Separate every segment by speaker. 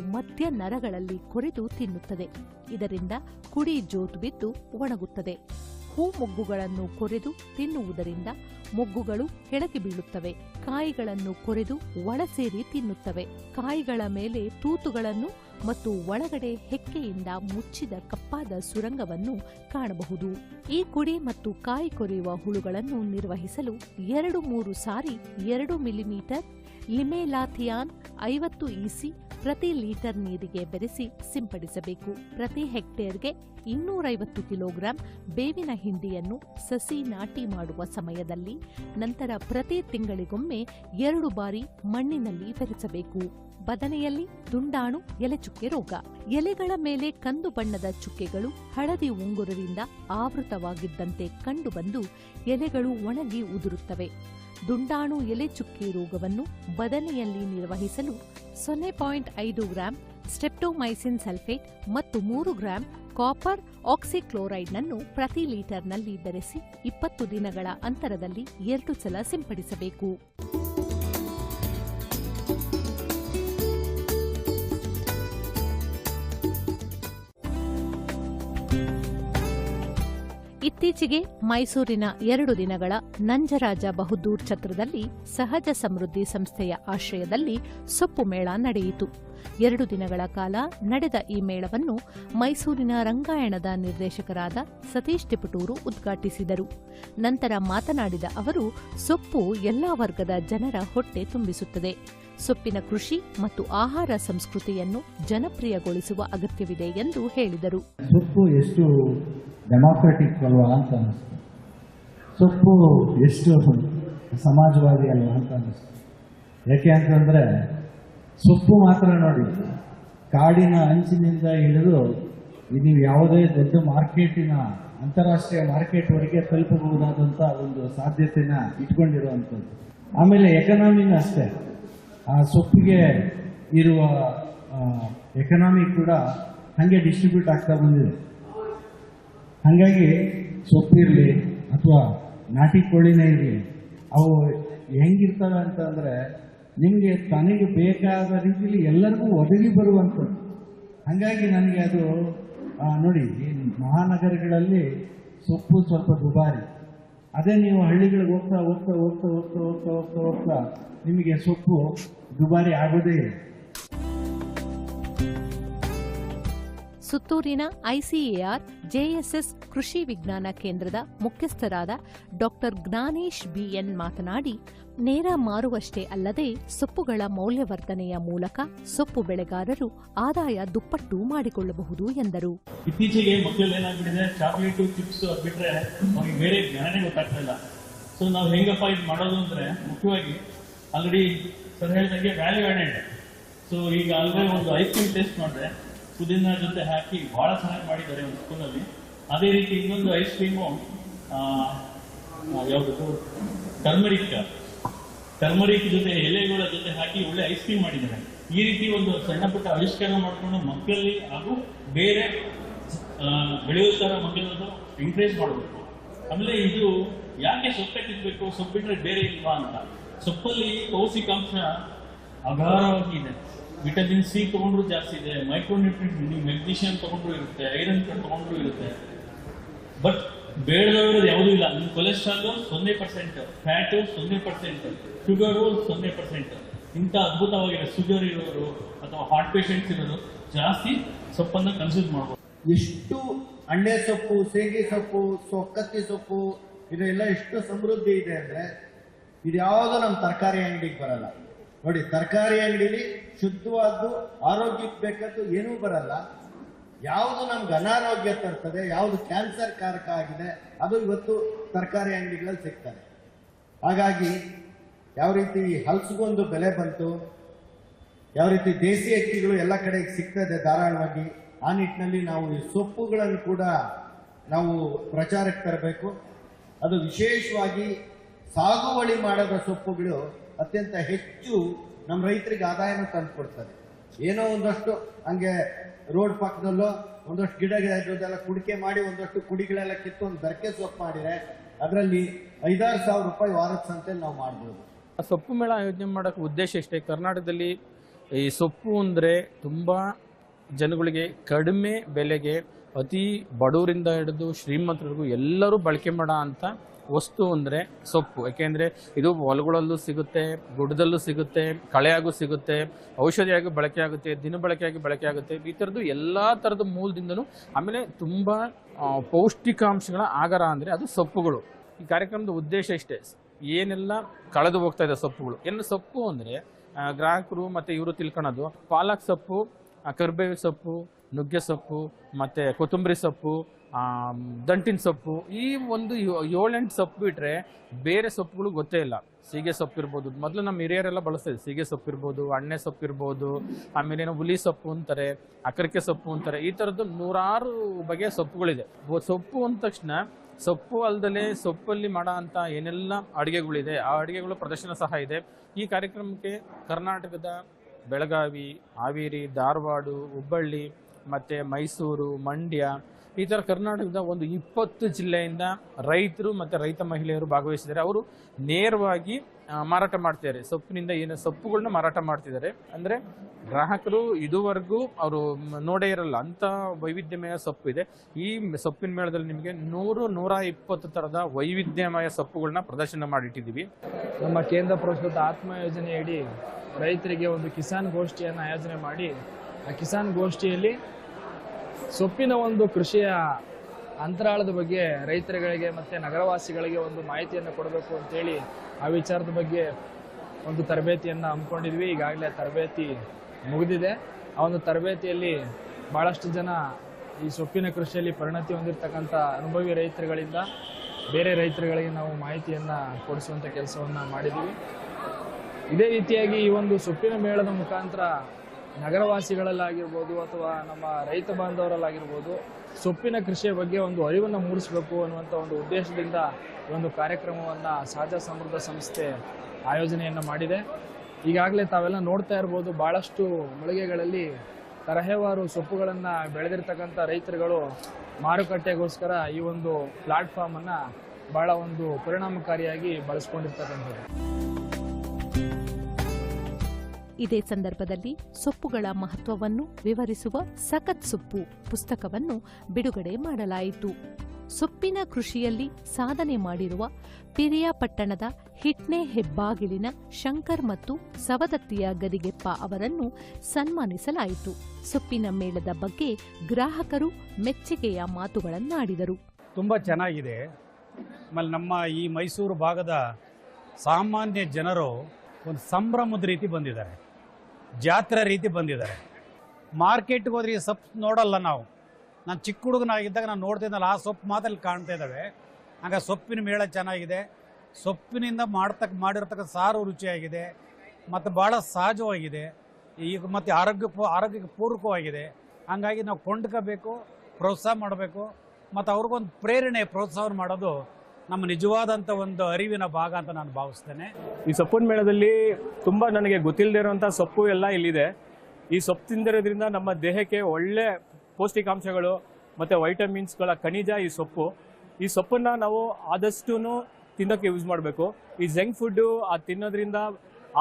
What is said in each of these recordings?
Speaker 1: ಮಧ್ಯ ನರಗಳಲ್ಲಿ ಕೊರೆದು ತಿನ್ನುತ್ತದೆ. ಇದರಿಂದ ಕುಡಿ ಜೋತು ಬಿದ್ದು ಒಣಗುತ್ತದೆ. ಹೂ ಮೊಗ್ಗುಗಳನ್ನು ಕೊರೆದು ತಿನ್ನುವುದರಿಂದ ಮೊಗ್ಗುಗಳು ಕೆಳಗೆ ಬೀಳುತ್ತವೆ. ಕಾಯಿಗಳನ್ನು ಕೊರೆದು ಒಳಸೇರಿ ತಿನ್ನುತ್ತವೆ. ಕಾಯಿಗಳ ಮೇಲೆ ತೂತುಗಳನ್ನು ಮತ್ತು ಒಳಗಡೆ ಹೆಕ್ಕೆಯಿಂದ ಮುಚ್ಚಿದ ಕಪ್ಪಾದ ಸುರಂಗವನ್ನು ಕಾಣಬಹುದು. ಈ ಕುಡಿ ಮತ್ತು ಕಾಯಿ ಕೊರೆಯುವ ಹುಳುಗಳನ್ನು ನಿರ್ವಹಿಸಲು ಎರಡು ಮೂರು ಸಾರಿ ಎರಡು ಮಿಲಿಮೀಟರ್ ಲಿಮೆಲಾಥಿಯಾನ್ ಐವತ್ತು ಇಸಿ ಪ್ರತಿ ಲೀಟರ್ ನೀರಿಗೆ ಬೆರೆಸಿ ಸಿಂಪಡಿಸಬೇಕು. ಪ್ರತಿ ಹೆಕ್ಟೇರ್ಗೆ ಇನ್ನೂರೈವತ್ತು ಕಿಲೋಗ್ರಾಂ ಬೇವಿನ ಹಿಂಡಿಯನ್ನು ಸಸಿ ನಾಟಿ ಮಾಡುವ ಸಮಯದಲ್ಲಿ ನಂತರ ಪ್ರತಿ ತಿಂಗಳಿಗೊಮ್ಮೆ ಎರಡು ಬಾರಿ ಮಣ್ಣಿನಲ್ಲಿ ಬೆರೆಸಬೇಕು. ಬದನೆಯಲ್ಲಿ ದುಂಡಾಣು, ಎಲೆಚುಕ್ಕೆ ರೋಗ. ಎಲೆಗಳ ಮೇಲೆ ಕಂದು ಬಣ್ಣದ ಚುಕ್ಕೆಗಳು ಹಳದಿ ಉಂಗುರದಿಂದ ಆವೃತವಾಗಿದ್ದಂತೆ ಕಂಡುಬಂದು ಎಲೆಗಳು ಒಣಗಿ ಉದುರುತ್ತವೆ. ದುಂಡಾಣು ಎಲೆ ಚುಕ್ಕಿ ರೋಗವನ್ನು ಬದನೆಯಲ್ಲಿ ನಿರ್ವಹಿಸಲು ಸೊನ್ನೆ ಪಾಯಿಂಟ್ ಐದು ಗ್ರಾಂ ಸ್ಟೆಪ್ಟೋಮೈಸಿನ್ ಸಲ್ಫೇಟ್ ಮತ್ತು ಮೂರು ಗ್ರಾಂ ಕಾಪರ್ ಆಕ್ಸಿಕ್ಲೋರೈಡ್ನನ್ನು ಪ್ರತಿ ಲೀಟರ್ನಲ್ಲಿ ಬೆರೆಸಿ ಇಪ್ಪತ್ತು ದಿನಗಳ ಅಂತರದಲ್ಲಿ ಎರಡು ಸಲ ಸಿಂಪಡಿಸಬೇಕು. ಇತ್ತೀಚೆಗೆ ಮೈಸೂರಿನ ಎರಡು ದಿನಗಳ ನಂಜರಾಜ ಬಹುದ್ದೂರ್ ಛತ್ರದಲ್ಲಿ ಸಹಜ ಸಮೃದ್ಧಿ ಸಂಸ್ಥೆಯ ಆಶ್ರಯದಲ್ಲಿ ಸೊಪ್ಪು ಮೇಳ ನಡೆಯಿತು. ಎರಡು ದಿನಗಳ ಕಾಲ ನಡೆದ ಈ ಮೇಳವನ್ನು ಮೈಸೂರಿನ ರಂಗಾಯಣದ ನಿರ್ದೇಶಕರಾದ ಸತೀಶ್ ತಿಪಟೂರು ಉದ್ಘಾಟಿಸಿದರು. ನಂತರ ಮಾತನಾಡಿದ ಅವರು, ಸೊಪ್ಪು ಎಲ್ಲಾ ವರ್ಗದ ಜನರ ಹೊಟ್ಟೆ ತುಂಬಿಸುತ್ತದೆ. ಸೊಪ್ಪಿನ ಕೃಷಿ ಮತ್ತು ಆಹಾರ ಸಂಸ್ಕೃತಿಯನ್ನು ಜನಪ್ರಿಯಗೊಳಿಸುವ ಅಗತ್ಯವಿದೆ ಎಂದು ಹೇಳಿದರು.
Speaker 2: ಡೆಮಾಕ್ರೆಟಿಕ್ ಅಲ್ವಾ ಅಂತ ಅನ್ನಿಸ್ತು. ಸೊಪ್ಪು ಎಷ್ಟು ಸಮಾಜವಾದಿ ಅಲ್ವಾ ಅಂತ ಅನ್ನಿಸ್ತು. ಯಾಕೆ ಅಂತಂದರೆ ಸೊಪ್ಪು ಮಾತ್ರ ನೋಡಿ, ಕಾಡಿನ ಅಂಚಿನಿಂದ ಹಿಡಿದು ನೀವು ಯಾವುದೇ ದೊಡ್ಡ ಮಾರ್ಕೆಟಿನ ಅಂತಾರಾಷ್ಟ್ರೀಯ ಮಾರ್ಕೆಟ್ವರೆಗೆ ತಲುಪಬಹುದಾದಂಥ ಒಂದು ಸಾಧ್ಯತೆನ ಇಟ್ಕೊಂಡಿರುವಂಥದ್ದು. ಆಮೇಲೆ ಎಕನಾಮಿನ ಅಷ್ಟೇ. ಆ ಸೊಪ್ಪಿಗೆ ಇರುವ ಎಕನಾಮಿ ಕೂಡ ಹಾಗೆ ಡಿಸ್ಟ್ರಿಬ್ಯೂಟ್ ಆಗ್ತಾ ಬಂದಿದೆ. ಹಾಗಾಗಿ ಸೊಪ್ಪಿರಲಿ ಅಥವಾ ನಾಟಿ ಕೋಳಿನೇ ಇರಲಿ, ಅವು ಹೆಂಗಿರ್ತವೆ ಅಂತಂದರೆ ನಿಮಗೆ ತನಗೆ ಬೇಕಾದ ರೀತಿಯಲ್ಲಿ ಎಲ್ಲರಿಗೂ ಒದಗಿ ಬರುವಂಥದ್ದು. ಹಾಗಾಗಿ ನನಗೆ ಅದು ನೋಡಿ ಮಹಾನಗರಗಳಲ್ಲಿ ಸೊಪ್ಪು ಸ್ವಲ್ಪ ದುಬಾರಿ. ಅದೇ ನೀವು ಹಳ್ಳಿಗಳಿಗೆ ಹೋಗ್ತಾ ಹೋಗ್ತಾ ಹೋಗ್ತಾ ಹೋಗ್ತಾ ಹೋಗ್ತಾ ಹೋಗ್ತಾ ಹೋಗ್ತಾ ನಿಮಗೆ ಸೊಪ್ಪು ದುಬಾರಿ ಆಗೋದೇ ಇಲ್ಲ.
Speaker 1: ಸುತ್ತೂರಿನ ಐಸಿಎಆರ್ ಜೆಎಸ್ಎಸ್ ಕೃಷಿ ವಿಜ್ಞಾನ ಕೇಂದ್ರದ ಮುಖ್ಯಸ್ಥರಾದ ಡಾಕ್ಟರ್ ಜ್ಞಾನೇಶ್ ಬಿಎನ್ ಮಾತನಾಡಿ, ನೇರ ಮಾರುವಷ್ಟೇ ಅಲ್ಲದೆ ಸೊಪ್ಪುಗಳ ಮೌಲ್ಯವರ್ಧನೆಯ ಮೂಲಕ ಸೊಪ್ಪು ಬೆಳೆಗಾರರು ಆದಾಯ ದುಪ್ಪಟ್ಟು ಮಾಡಿಕೊಳ್ಳಬಹುದು ಎಂದರು.
Speaker 3: ಇತ್ತೀಚೆಗೆ ಮಕ್ಕಳು ಏನಾಗ್ಬಿಟ್ಟಿದೆ, ಚಾಕ್ಲೇಟು, ಚಿಪ್ಸ್ ಬಿಟ್ರೆ ನಮಗೆ ಬೇರೆ ಜ್ಞಾನನೇ ಗೊತ್ತಾಗ್ತಾ ಇಲ್ಲ. ಸೊ ನಾವು ಹೆಂಗಪ್ಪ ಇದು ಮಾಡೋದು ಅಂದ್ರೆ ಮುಖ್ಯವಾಗಿ ಆಲ್ರೆಡಿ ಸರ್ ಹೇಳಿದಂಗೆ ವ್ಯಾಲ್ಯೂ ಆಡೆಡ್ ಸೊ ಈಗ ಆಲ್ರೆಡಿ ಒಂದು ಐಸ್ ಕ್ರೀಮ್ ಟೇಸ್ಟ್ ಮಾಡಿದ್ರೆ ಪುದೀನ ಜೊತೆ ಹಾಕಿ ಬಹಳ ಚೆನ್ನಾಗಿ ಮಾಡಿದ್ದಾರೆ ಒಂದು ಸ್ಕೂಲಲ್ಲಿ. ಅದೇ ರೀತಿ ಇನ್ನೊಂದು ಐಸ್ ಕ್ರೀಮು ಯಾವುದು ಟರ್ಮರಿಕ್ ಟರ್ಮರಿಕ್ ಜೊತೆ ಎಲೆಗಳ ಜೊತೆ ಹಾಕಿ ಒಳ್ಳೆ ಐಸ್ ಕ್ರೀಮ್ ಮಾಡಿದ್ದಾರೆ. ಈ ರೀತಿ ಒಂದು ಸಣ್ಣ ಪುಟ್ಟ ಆವಿಷ್ಕಾರ ಮಾಡಿಕೊಂಡು ಮಕ್ಕಳಲ್ಲಿ ಹಾಗೂ ಬೇರೆ ಬೆಳೆಯುತ್ತರ ಮಕ್ಕಳನ್ನು ಎಂಕರೇಜ್ ಮಾಡಬೇಕು. ಆಮೇಲೆ ಇದು ಯಾಕೆ ಸೊಪ್ಪೆ ತಿನ್ಬೇಕು? ಸೊಪ್ಪಿಟ್ರೆ ಬೇರೆ ಇಲ್ವಾ ಅಂತ. ಸೊಪ್ಪಲ್ಲಿ ಪೌಷ್ಟಿಕಾಂಶ ಅಗಾರವಾಗಿ ಇದೆ ವಿಟಮಿನ್ ಸಿ ತಗೊಂಡ್ರು ಜಾಸ್ತಿ ಇದೆ ಮೈಕ್ರೋನ್ಯೂಟ್ರಿಯೆಂಟ್ ನೀವು ಮೆಗ್ನೀಷಿಯಂ ತಗೊಂಡ್ರು ಇರುತ್ತೆ, ಐರನ್ ತಗೊಂಡ್ರು ಇರುತ್ತೆ. ಬಟ್ ಬೇಡದವರದ್ದು ಯಾವುದೂ ಇಲ್ಲ. ನಿಮ್ಮ ಕೊಲೆಸ್ಟ್ರಾಲ್ ಸೊನ್ನೆ ಪರ್ಸೆಂಟ್, ಫ್ಯಾಟು ಸೊನ್ನೆ ಪರ್ಸೆಂಟ್, ಶುಗರು ಸೊನ್ನೆ ಪರ್ಸೆಂಟ್. ಇಂಥ ಅದ್ಭುತವಾಗಿದೆ ಶುಗರ್ ಇರೋರು ಅಥವಾ ಹಾರ್ಟ್ ಪೇಷಂಟ್ಸ್ ಇರೋರು ಜಾಸ್ತಿ ಸೊಪ್ಪನ್ನು ಕನ್ಸ್ಯೂಮ್ ಮಾಡ್ಬೋದು.
Speaker 4: ಎಷ್ಟು ಅಂಡೆ ಸೊಪ್ಪು ಸೇಗೆ ಸೊಪ್ಪು ಸೊಕ್ಕತ್ತಿ ಸೊಪ್ಪು, ಇದೆಲ್ಲ ಎಷ್ಟು ಸಮೃದ್ಧಿ ಇದೆ ಅಂದ್ರೆ ಯಾವುದೋ ನಮ್ಮ ತರಕಾರಿ ಅಂಗಡಿಗೆ ಬರಲ್ಲ. ನೋಡಿ, ತರಕಾರಿ ಅಂಗಡಿಲಿ ಶುದ್ಧವಾದ್ದು, ಆರೋಗ್ಯಕ್ಕೆ ಬೇಕಾದ್ದು ಏನೂ ಬರಲ್ಲ. ಯಾವುದು ನಮ್ಗೆ ಅನಾರೋಗ್ಯ ತರ್ತದೆ, ಯಾವುದು ಕ್ಯಾನ್ಸರ್ ಕಾರಕ ಆಗಿದೆ, ಅದು ಇವತ್ತು ತರಕಾರಿ ಅಂಗಡಿಗಳಲ್ಲಿ ಸಿಗ್ತದೆ. ಹಾಗಾಗಿ, ಯಾವ ರೀತಿ ಹಲಸಿಗೊಂದು ಬೆಲೆ ಬಂತು, ಯಾವ ರೀತಿ ದೇಸಿ ಅಕ್ಕಿಗಳು ಎಲ್ಲ ಕಡೆ ಸಿಗ್ತದೆ ಧಾರಾಳವಾಗಿ, ಆ ನಿಟ್ಟಿನಲ್ಲಿ ನಾವು ಈ ಸೊಪ್ಪುಗಳನ್ನು ಕೂಡ ನಾವು ಪ್ರಚಾರಕ್ಕೆ ತರಬೇಕು. ಅದು ವಿಶೇಷವಾಗಿ ಸಾಗುವಳಿ ಮಾಡದ ಸೊಪ್ಪುಗಳು ಅತ್ಯಂತ ಹೆಚ್ಚು ನಮ್ಮ ರೈತರಿಗೆ ಆದಾಯನ ತಂದುಕೊಡ್ತದೆ ಏನೋ ಒಂದಷ್ಟು ಹಂಗೆ ರೋಡ್ ಪಕ್ಕದಲ್ಲೋ ಒಂದಷ್ಟು ಗಿಡ ಇರೋದೆಲ್ಲ ಕುಡಿಕೆ ಮಾಡಿ ಒಂದಷ್ಟು ಕುಡಿಗಳೆಲ್ಲ ಕಿತ್ತು ಒಂದು ದರ್ಕೆ ಸೊಪ್ಪು ಮಾಡಿದರೆ ಅದರಲ್ಲಿ ಐದಾರು ಸಾವಿರ ರೂಪಾಯಿ ವಾರದ ಸಂತೆಯಲ್ಲಿ ನಾವು ಮಾಡ್ಬೋದು.
Speaker 5: ಸೊಪ್ಪು ಮೇಳ ಆಯೋಜನೆ ಮಾಡೋಕ್ಕೆ ಉದ್ದೇಶ ಇಷ್ಟೇ ಕರ್ನಾಟಕದಲ್ಲಿ ಈ ಸೊಪ್ಪು ಅಂದರೆ ತುಂಬ ಜನಗಳಿಗೆ ಕಡಿಮೆ ಬೆಲೆಗೆ ಅತಿ ಬಡವರಿಂದ ಹಿಡಿದು ಶ್ರೀಮಂತರಿಗೂ ಎಲ್ಲರೂ ಬಳಕೆ ಮಾಡೋ ಅಂಥ ವಸ್ತು ಅಂದರೆ ಸೊಪ್ಪು. ಯಾಕೆಂದರೆ ಇದು ಹೊಲಗಳಲ್ಲೂ ಸಿಗುತ್ತೆ, ಗುಡ್ಡದಲ್ಲೂ ಸಿಗುತ್ತೆ, ಕಳೆಯಾಗೂ ಸಿಗುತ್ತೆ, ಔಷಧಿಯಾಗಿ ಬಳಕೆ ಆಗುತ್ತೆ ದಿನ ಬಳಕೆಯಾಗಿ ಬಳಕೆ ಆಗುತ್ತೆ. ಈ ಥರದ್ದು ಎಲ್ಲ ಥರದ ಮೂಲದಿಂದಲೂ ಆಮೇಲೆ ತುಂಬ ಪೌಷ್ಟಿಕಾಂಶಗಳ ಆಗರ ಅಂದರೆ ಅದು ಸೊಪ್ಪುಗಳು. ಈ ಕಾರ್ಯಕ್ರಮದ ಉದ್ದೇಶ ಇಷ್ಟೇ. ಏನೆಲ್ಲ ಕಳೆದು ಹೋಗ್ತಾ ಇದೆ ಸೊಪ್ಪುಗಳು. ಏನು ಸೊಪ್ಪು ಅಂದರೆ ಗ್ರಾಹಕರು ಮತ್ತು ಇವರು ತಿಳ್ಕೊಳೋದು ಪಾಲಕ್ ಸೊಪ್ಪು ಕರ್ಬೇವಿ ಸೊಪ್ಪು ನುಗ್ಗೆ ಸೊಪ್ಪು, ಮತ್ತು ಕೊತ್ತಂಬರಿ ಸೊಪ್ಪು ದಂಟಿನ ಸೊಪ್ಪು, ಈ ಒಂದು ಏಳೆಂಟು ಸೊಪ್ಪು ಬಿಟ್ಟರೆ ಬೇರೆ ಸೊಪ್ಪುಗಳು ಗೊತ್ತೇ ಇಲ್ಲ. ಸೀಗೆ ಸೊಪ್ಪು ಇರ್ಬೋದು. ಮೊದಲು ನಮ್ಮ ಹಿರಿಯರೆಲ್ಲ ಬಳಸ್ತಾಯಿದ್ವಿ ಸೀಗೆ ಸೊಪ್ಪು ಇರ್ಬೋದು, ಅಣ್ಣೆ ಸೊಪ್ಪು ಇರ್ಬೋದು, ಆಮೇಲೆ ಏನೋ ಹುಲಿ ಸೊಪ್ಪು ಅಂತಾರೆ, ಅಕರಿಕೆ ಸೊಪ್ಪು ಅಂತಾರೆ, ಈ ಥರದ್ದು ನೂರಾರು ಬಗೆಯ ಸೊಪ್ಪುಗಳಿದೆ. ಸೊಪ್ಪು ಅಂದ ತಕ್ಷಣ ಸೊಪ್ಪು ಅಲ್ದಲೆ ಸೊಪ್ಪಲ್ಲಿ ಮಾಡೋ ಅಂಥ ಏನೆಲ್ಲ ಅಡುಗೆಗಳಿದೆ, ಆ ಅಡುಗೆಗಳು ಪ್ರದರ್ಶನ ಸಹ ಇದೆ. ಈ ಕಾರ್ಯಕ್ರಮಕ್ಕೆ ಕರ್ನಾಟಕದ ಬೆಳಗಾವಿ, ಹಾವೇರಿ, ಧಾರವಾಡ, ಹುಬ್ಬಳ್ಳಿ ಮತ್ತು ಮೈಸೂರು, ಮಂಡ್ಯ, ಈ ಥರ ಕರ್ನಾಟಕದ ಒಂದು ಇಪ್ಪತ್ತು ಜಿಲ್ಲೆಯಿಂದ ರೈತರು ಮತ್ತು ರೈತ ಮಹಿಳೆಯರು ಭಾಗವಹಿಸಿದ್ದಾರೆ. ಅವರು ನೇರವಾಗಿ ಮಾರಾಟ ಮಾಡ್ತಿದ್ದಾರೆ. ಸೊಪ್ಪಿನಿಂದ ಏನು ಸೊಪ್ಪುಗಳನ್ನ ಮಾರಾಟ ಮಾಡ್ತಿದ್ದಾರೆ. ಅಂದರೆ ಗ್ರಾಹಕರು ಇದುವರೆಗೂ ಅವರು ನೋಡೇ ಇರಲ್ಲ. ಅಂಥ ವೈವಿಧ್ಯಮಯ ಸೊಪ್ಪು ಇದೆ. ಈ ಸೊಪ್ಪಿನ ಮೇಳದಲ್ಲಿ ನಿಮಗೆ ನೂರು, ನೂರ ಇಪ್ಪತ್ತು ಥರದ ವೈವಿಧ್ಯಮಯ ಸೊಪ್ಪುಗಳನ್ನ ಪ್ರದರ್ಶನ ಮಾಡಿಟ್ಟಿದ್ದೀವಿ.
Speaker 6: ನಮ್ಮ ಕೇಂದ್ರ ಪುರಸ್ಕೃತ ಆತ್ಮ ಯೋಜನೆಯಡಿ ರೈತರಿಗೆ ಒಂದು ಕಿಸಾನ್ ಗೋಷ್ಠಿಯನ್ನು ಆಯೋಜನೆ ಮಾಡಿ, ಆ ಕಿಸಾನ್ ಗೋಷ್ಠಿಯಲ್ಲಿ ಸೊಪ್ಪಿನ ಒಂದು ಕೃಷಿಯ ಅಂತರಾಳದ ಬಗ್ಗೆ ರೈತರುಗಳಿಗೆ ಮತ್ತು ನಗರವಾಸಿಗಳಿಗೆ ಒಂದು ಮಾಹಿತಿಯನ್ನು ಕೊಡಬೇಕು ಅಂತೇಳಿ ಆ ವಿಚಾರದ ಬಗ್ಗೆ ಒಂದು ತರಬೇತಿಯನ್ನು ಹಮ್ಮಿಕೊಂಡಿದ್ವಿ. ಈಗಾಗಲೇ ತರಬೇತಿ ಮುಗಿದಿದೆ. ಆ ಒಂದು ತರಬೇತಿಯಲ್ಲಿ ಭಾಳಷ್ಟು ಜನ ಈ ಸೊಪ್ಪಿನ ಕೃಷಿಯಲ್ಲಿ ಪರಿಣತಿ ಹೊಂದಿರತಕ್ಕಂಥ ಅನುಭವಿ ರೈತರುಗಳಿಂದ, ಬೇರೆ ರೈತರುಗಳಿಗೆ ನಾವು ಮಾಹಿತಿಯನ್ನು ಕೊಡಿಸುವಂಥ ಕೆಲಸವನ್ನು ಮಾಡಿದ್ದೀವಿ. ಇದೇ ರೀತಿಯಾಗಿ ಈ ಒಂದು ಸೊಪ್ಪಿನ ಮೇಳದ ಮುಖಾಂತರ ನಗರವಾಸಿಗಳಲ್ಲಾಗಿರ್ಬೋದು ಅಥವಾ ನಮ್ಮ ರೈತ ಬಾಂಧವರಲ್ಲಾಗಿರ್ಬೋದು, ಸೊಪ್ಪಿನ ಕೃಷಿಯ ಬಗ್ಗೆ ಒಂದು ಅರಿವನ್ನು ಮೂಡಿಸಬೇಕು ಅನ್ನುವಂಥ ಒಂದು ಉದ್ದೇಶದಿಂದ ಈ ಒಂದು ಕಾರ್ಯಕ್ರಮವನ್ನು ಸಹಜ ಸಮೃದ್ಧ ಸಂಸ್ಥೆ ಆಯೋಜನೆಯನ್ನು ಮಾಡಿದೆ. ಈಗಾಗಲೇ ತಾವೆಲ್ಲ ನೋಡ್ತಾ ಇರ್ಬೋದು ಭಾಳಷ್ಟು ಮಳಿಗೆಗಳಲ್ಲಿ ತರಹೇವಾರು ಸೊಪ್ಪುಗಳನ್ನು ಬೆಳೆದಿರ್ತಕ್ಕಂಥ ರೈತರುಗಳು ಮಾರುಕಟ್ಟೆಗೋಸ್ಕರ ಈ ಒಂದು ಪ್ಲಾಟ್ಫಾರ್ಮನ್ನು ಭಾಳ ಒಂದು ಪರಿಣಾಮಕಾರಿಯಾಗಿ ಬಳಸ್ಕೊಂಡಿರ್ತಕ್ಕಂಥದ್ದು.
Speaker 1: ಇದೇ ಸಂದರ್ಭದಲ್ಲಿ ಸೊಪ್ಪುಗಳ ಮಹತ್ವವನ್ನು ವಿವರಿಸುವ ಸಖತ್ ಸೊಪ್ಪು ಪುಸ್ತಕವನ್ನು ಬಿಡುಗಡೆ ಮಾಡಲಾಯಿತು. ಸೊಪ್ಪಿನ ಕೃಷಿಯಲ್ಲಿ ಸಾಧನೆ ಮಾಡಿರುವ ಪಿರಿಯಾಪಟ್ಟಣದ ಹಿಟ್ನೆ ಹೆಬ್ಬಾಗಿಲಿನ ಶಂಕರ್ ಮತ್ತು ಸವದತ್ತಿಯ ಗದಿಗೆಪ್ಪ ಅವರನ್ನು ಸನ್ಮಾನಿಸಲಾಯಿತು. ಸೊಪ್ಪಿನ ಮೇಳದ ಬಗ್ಗೆ ಗ್ರಾಹಕರು ಮೆಚ್ಚುಗೆಯ ಮಾತುಗಳನ್ನಾಡಿದರು.
Speaker 7: ತುಂಬ ಚೆನ್ನಾಗಿದೆ. ಆಮೇಲೆ ನಮ್ಮ ಈ ಮೈಸೂರು ಭಾಗದ ಸಾಮಾನ್ಯ ಜನರು ಒಂದು ಸಂಭ್ರಮದ ರೀತಿ ಬಂದಿದ್ದಾರೆ. ಜಾತ್ರೆ ರೀತಿ ಬಂದಿದ್ದಾರೆ. ಮಾರ್ಕೆಟ್ಗೆ ಹೋದ್ರೆ ಈ ಸೊಪ್ಪು ನೋಡಲ್ಲ ನಾವು. ನಾನು ಚಿಕ್ಕ ಹುಡುಗನಾಗಿದ್ದಾಗ ನಾನು ನೋಡ್ತಿದ್ದಲ್ಲ ಆ ಸೊಪ್ಪು ಮಾತ್ರ ಇಲ್ಲಿ ಕಾಣ್ತಾ ಇದ್ದಾವೆ. ಆಗ ಸೊಪ್ಪಿನ ಮೇಳ ಚೆನ್ನಾಗಿದೆ. ಸೊಪ್ಪಿನಿಂದ ಮಾಡ್ತಕ್ಕ ಮಾಡಿರ್ತಕ್ಕ ಸಾರು ರುಚಿಯಾಗಿದೆ. ಮತ್ತು ಭಾಳ ಸಹಜವಾಗಿದೆ. ಈಗ ಮತ್ತು ಆರೋಗ್ಯ ಆರೋಗ್ಯಕ್ಕೆ ಪೂರಕವಾಗಿದೆ. ಹಾಗಾಗಿ ನಾವು ಕೊಂಡ್ಕೋಬೇಕು, ಪ್ರೋತ್ಸಾಹ ಮಾಡಬೇಕು. ಮತ್ತು ಅವ್ರಿಗೊಂದು ಪ್ರೇರಣೆ ಪ್ರೋತ್ಸಾಹ ಮಾಡೋದು ನಮ್ಮ ನಿಜವಾದಂಥ ಒಂದು ಅರಿವಿನ ಭಾಗ ಅಂತ ನಾನು ಭಾವಿಸ್ತೇನೆ.
Speaker 8: ಈ ಸೊಪ್ಪಿನ ಮೇಳದಲ್ಲಿ ತುಂಬ ನನಗೆ ಗೊತ್ತಿಲ್ಲದೆ ಇರುವಂಥ ಸೊಪ್ಪು ಎಲ್ಲ ಇಲ್ಲಿದೆ. ಈ ಸೊಪ್ಪು ತಿಂದಿರೋದ್ರಿಂದ ನಮ್ಮ ದೇಹಕ್ಕೆ ಒಳ್ಳೆ ಪೌಷ್ಟಿಕಾಂಶಗಳು ಮತ್ತು ವೈಟಮಿನ್ಸ್ಗಳ ಖನಿಜ ಈ ಸೊಪ್ಪು. ಈ ಸೊಪ್ಪನ್ನು ನಾವು ಆದಷ್ಟು ತಿನ್ನೋಕ್ಕೆ ಯೂಸ್ ಮಾಡಬೇಕು. ಈ ಜಂಕ್ ಫುಡ್ಡು ಅದು ತಿನ್ನೋದ್ರಿಂದ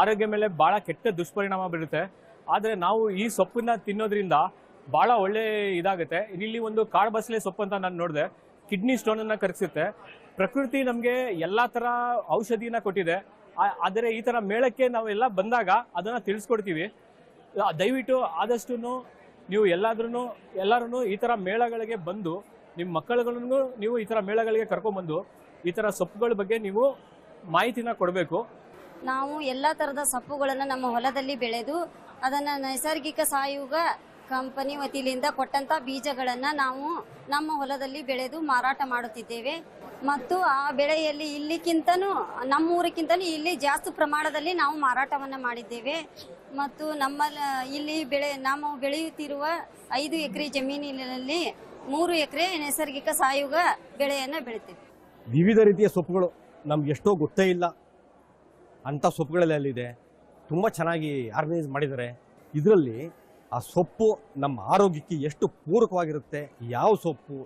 Speaker 8: ಆರೋಗ್ಯ ಮೇಲೆ ಭಾಳ ಕೆಟ್ಟ ದುಷ್ಪರಿಣಾಮ ಬೀರುತ್ತೆ. ಆದರೆ ನಾವು ಈ ಸೊಪ್ಪನ್ನ ತಿನ್ನೋದ್ರಿಂದ ಭಾಳ ಒಳ್ಳೆ ಇದಾಗುತ್ತೆ. ಇಲ್ಲಿ ಒಂದು ಕಾಡು ಬಸಳೆ ಸೊಪ್ಪು ಅಂತ ನಾನು ನೋಡಿದೆ. ಕಿಡ್ನಿ ಸ್ಟೋನನ್ನು ಕರಗಿಸುತ್ತೆ ಪ್ರಕೃತಿ ನಮಗೆ ಎಲ್ಲ ಥರ ಔಷಧಿನ ಕೊಟ್ಟಿದೆ. ಆದರೆ ಈ ಥರ ಮೇಳಕ್ಕೆ ನಾವೆಲ್ಲ ಬಂದಾಗ ಅದನ್ನು ತಿಳಿಸ್ಕೊಡ್ತೀವಿ. ದಯವಿಟ್ಟು ಆದಷ್ಟು ನೀವು ಎಲ್ಲಾದ್ರೂ ಎಲ್ಲರೂ ಈ ಥರ ಮೇಳಗಳಿಗೆ ಬಂದು ನಿಮ್ಮ ಮಕ್ಕಳುಗಳನ್ನು ನೀವು ಈ ಥರ ಮೇಳಗಳಿಗೆ ಕರ್ಕೊಂಡ್ಬಂದು ಈ ಥರ ಸೊಪ್ಪುಗಳ ಬಗ್ಗೆ ನೀವು ಮಾಹಿತಿನ ಕೊಡಬೇಕು.
Speaker 9: ನಾವು ಎಲ್ಲ ಥರದ ಸೊಪ್ಪುಗಳನ್ನು ನಮ್ಮ ಹೊಲದಲ್ಲಿ ಬೆಳೆದು, ಅದನ್ನು ನೈಸರ್ಗಿಕ ಸಾಯುಗ ಕಂಪನಿ ವತಿಯಿಂದ ಕೊಟ್ಟಂತ ಬೀಜಗಳನ್ನು ನಾವು ನಮ್ಮ ಹೊಲದಲ್ಲಿ ಬೆಳೆದು ಮಾರಾಟ ಮಾಡುತ್ತಿದ್ದೇವೆ. ಮತ್ತು ಆ ಬೆಳೆಯಲ್ಲಿ ಇಲ್ಲಿಗಿಂತಲೂ ನಮ್ಮ ಊರಿಗಿಂತಲೂ ಇಲ್ಲಿ ಜಾಸ್ತಿ ಪ್ರಮಾಣದಲ್ಲಿ ನಾವು ಮಾರಾಟವನ್ನು ಮಾಡಿದ್ದೇವೆ. ಮತ್ತು ನಮ್ಮ ಇಲ್ಲಿ ಬೆಳೆ, ನಾವು ಬೆಳೆಯುತ್ತಿರುವ ಐದು ಎಕರೆ ಜಮೀನಿನಲ್ಲಿ ಮೂರು ಎಕರೆ ನೈಸರ್ಗಿಕ ಸಾಯುಗ ಬೆಳೆಯನ್ನು ಬೆಳಿತೇವೆ
Speaker 10: ವಿವಿಧ ರೀತಿಯ ಸೊಪ್ಪುಗಳು ನಮ್ಗೆ ಎಷ್ಟೋ ಗೊತ್ತೇ ಇಲ್ಲ. ಅಂಥ ಸೊಪ್ಪುಗಳಲ್ಲಿ ಅಲ್ಲಿದೆ. ತುಂಬ ಚೆನ್ನಾಗಿ ಆರ್ಗನೈಸ್ ಮಾಡಿದ್ದಾರೆ. ಇದರಲ್ಲಿ ಆ ಸೊಪ್ಪು ನಮ್ಮ ಆರೋಗ್ಯಕ್ಕೆ ಎಷ್ಟು ಪೂರಕವಾಗಿರುತ್ತೆ, ಯಾವ ಸೊಪ್ಪು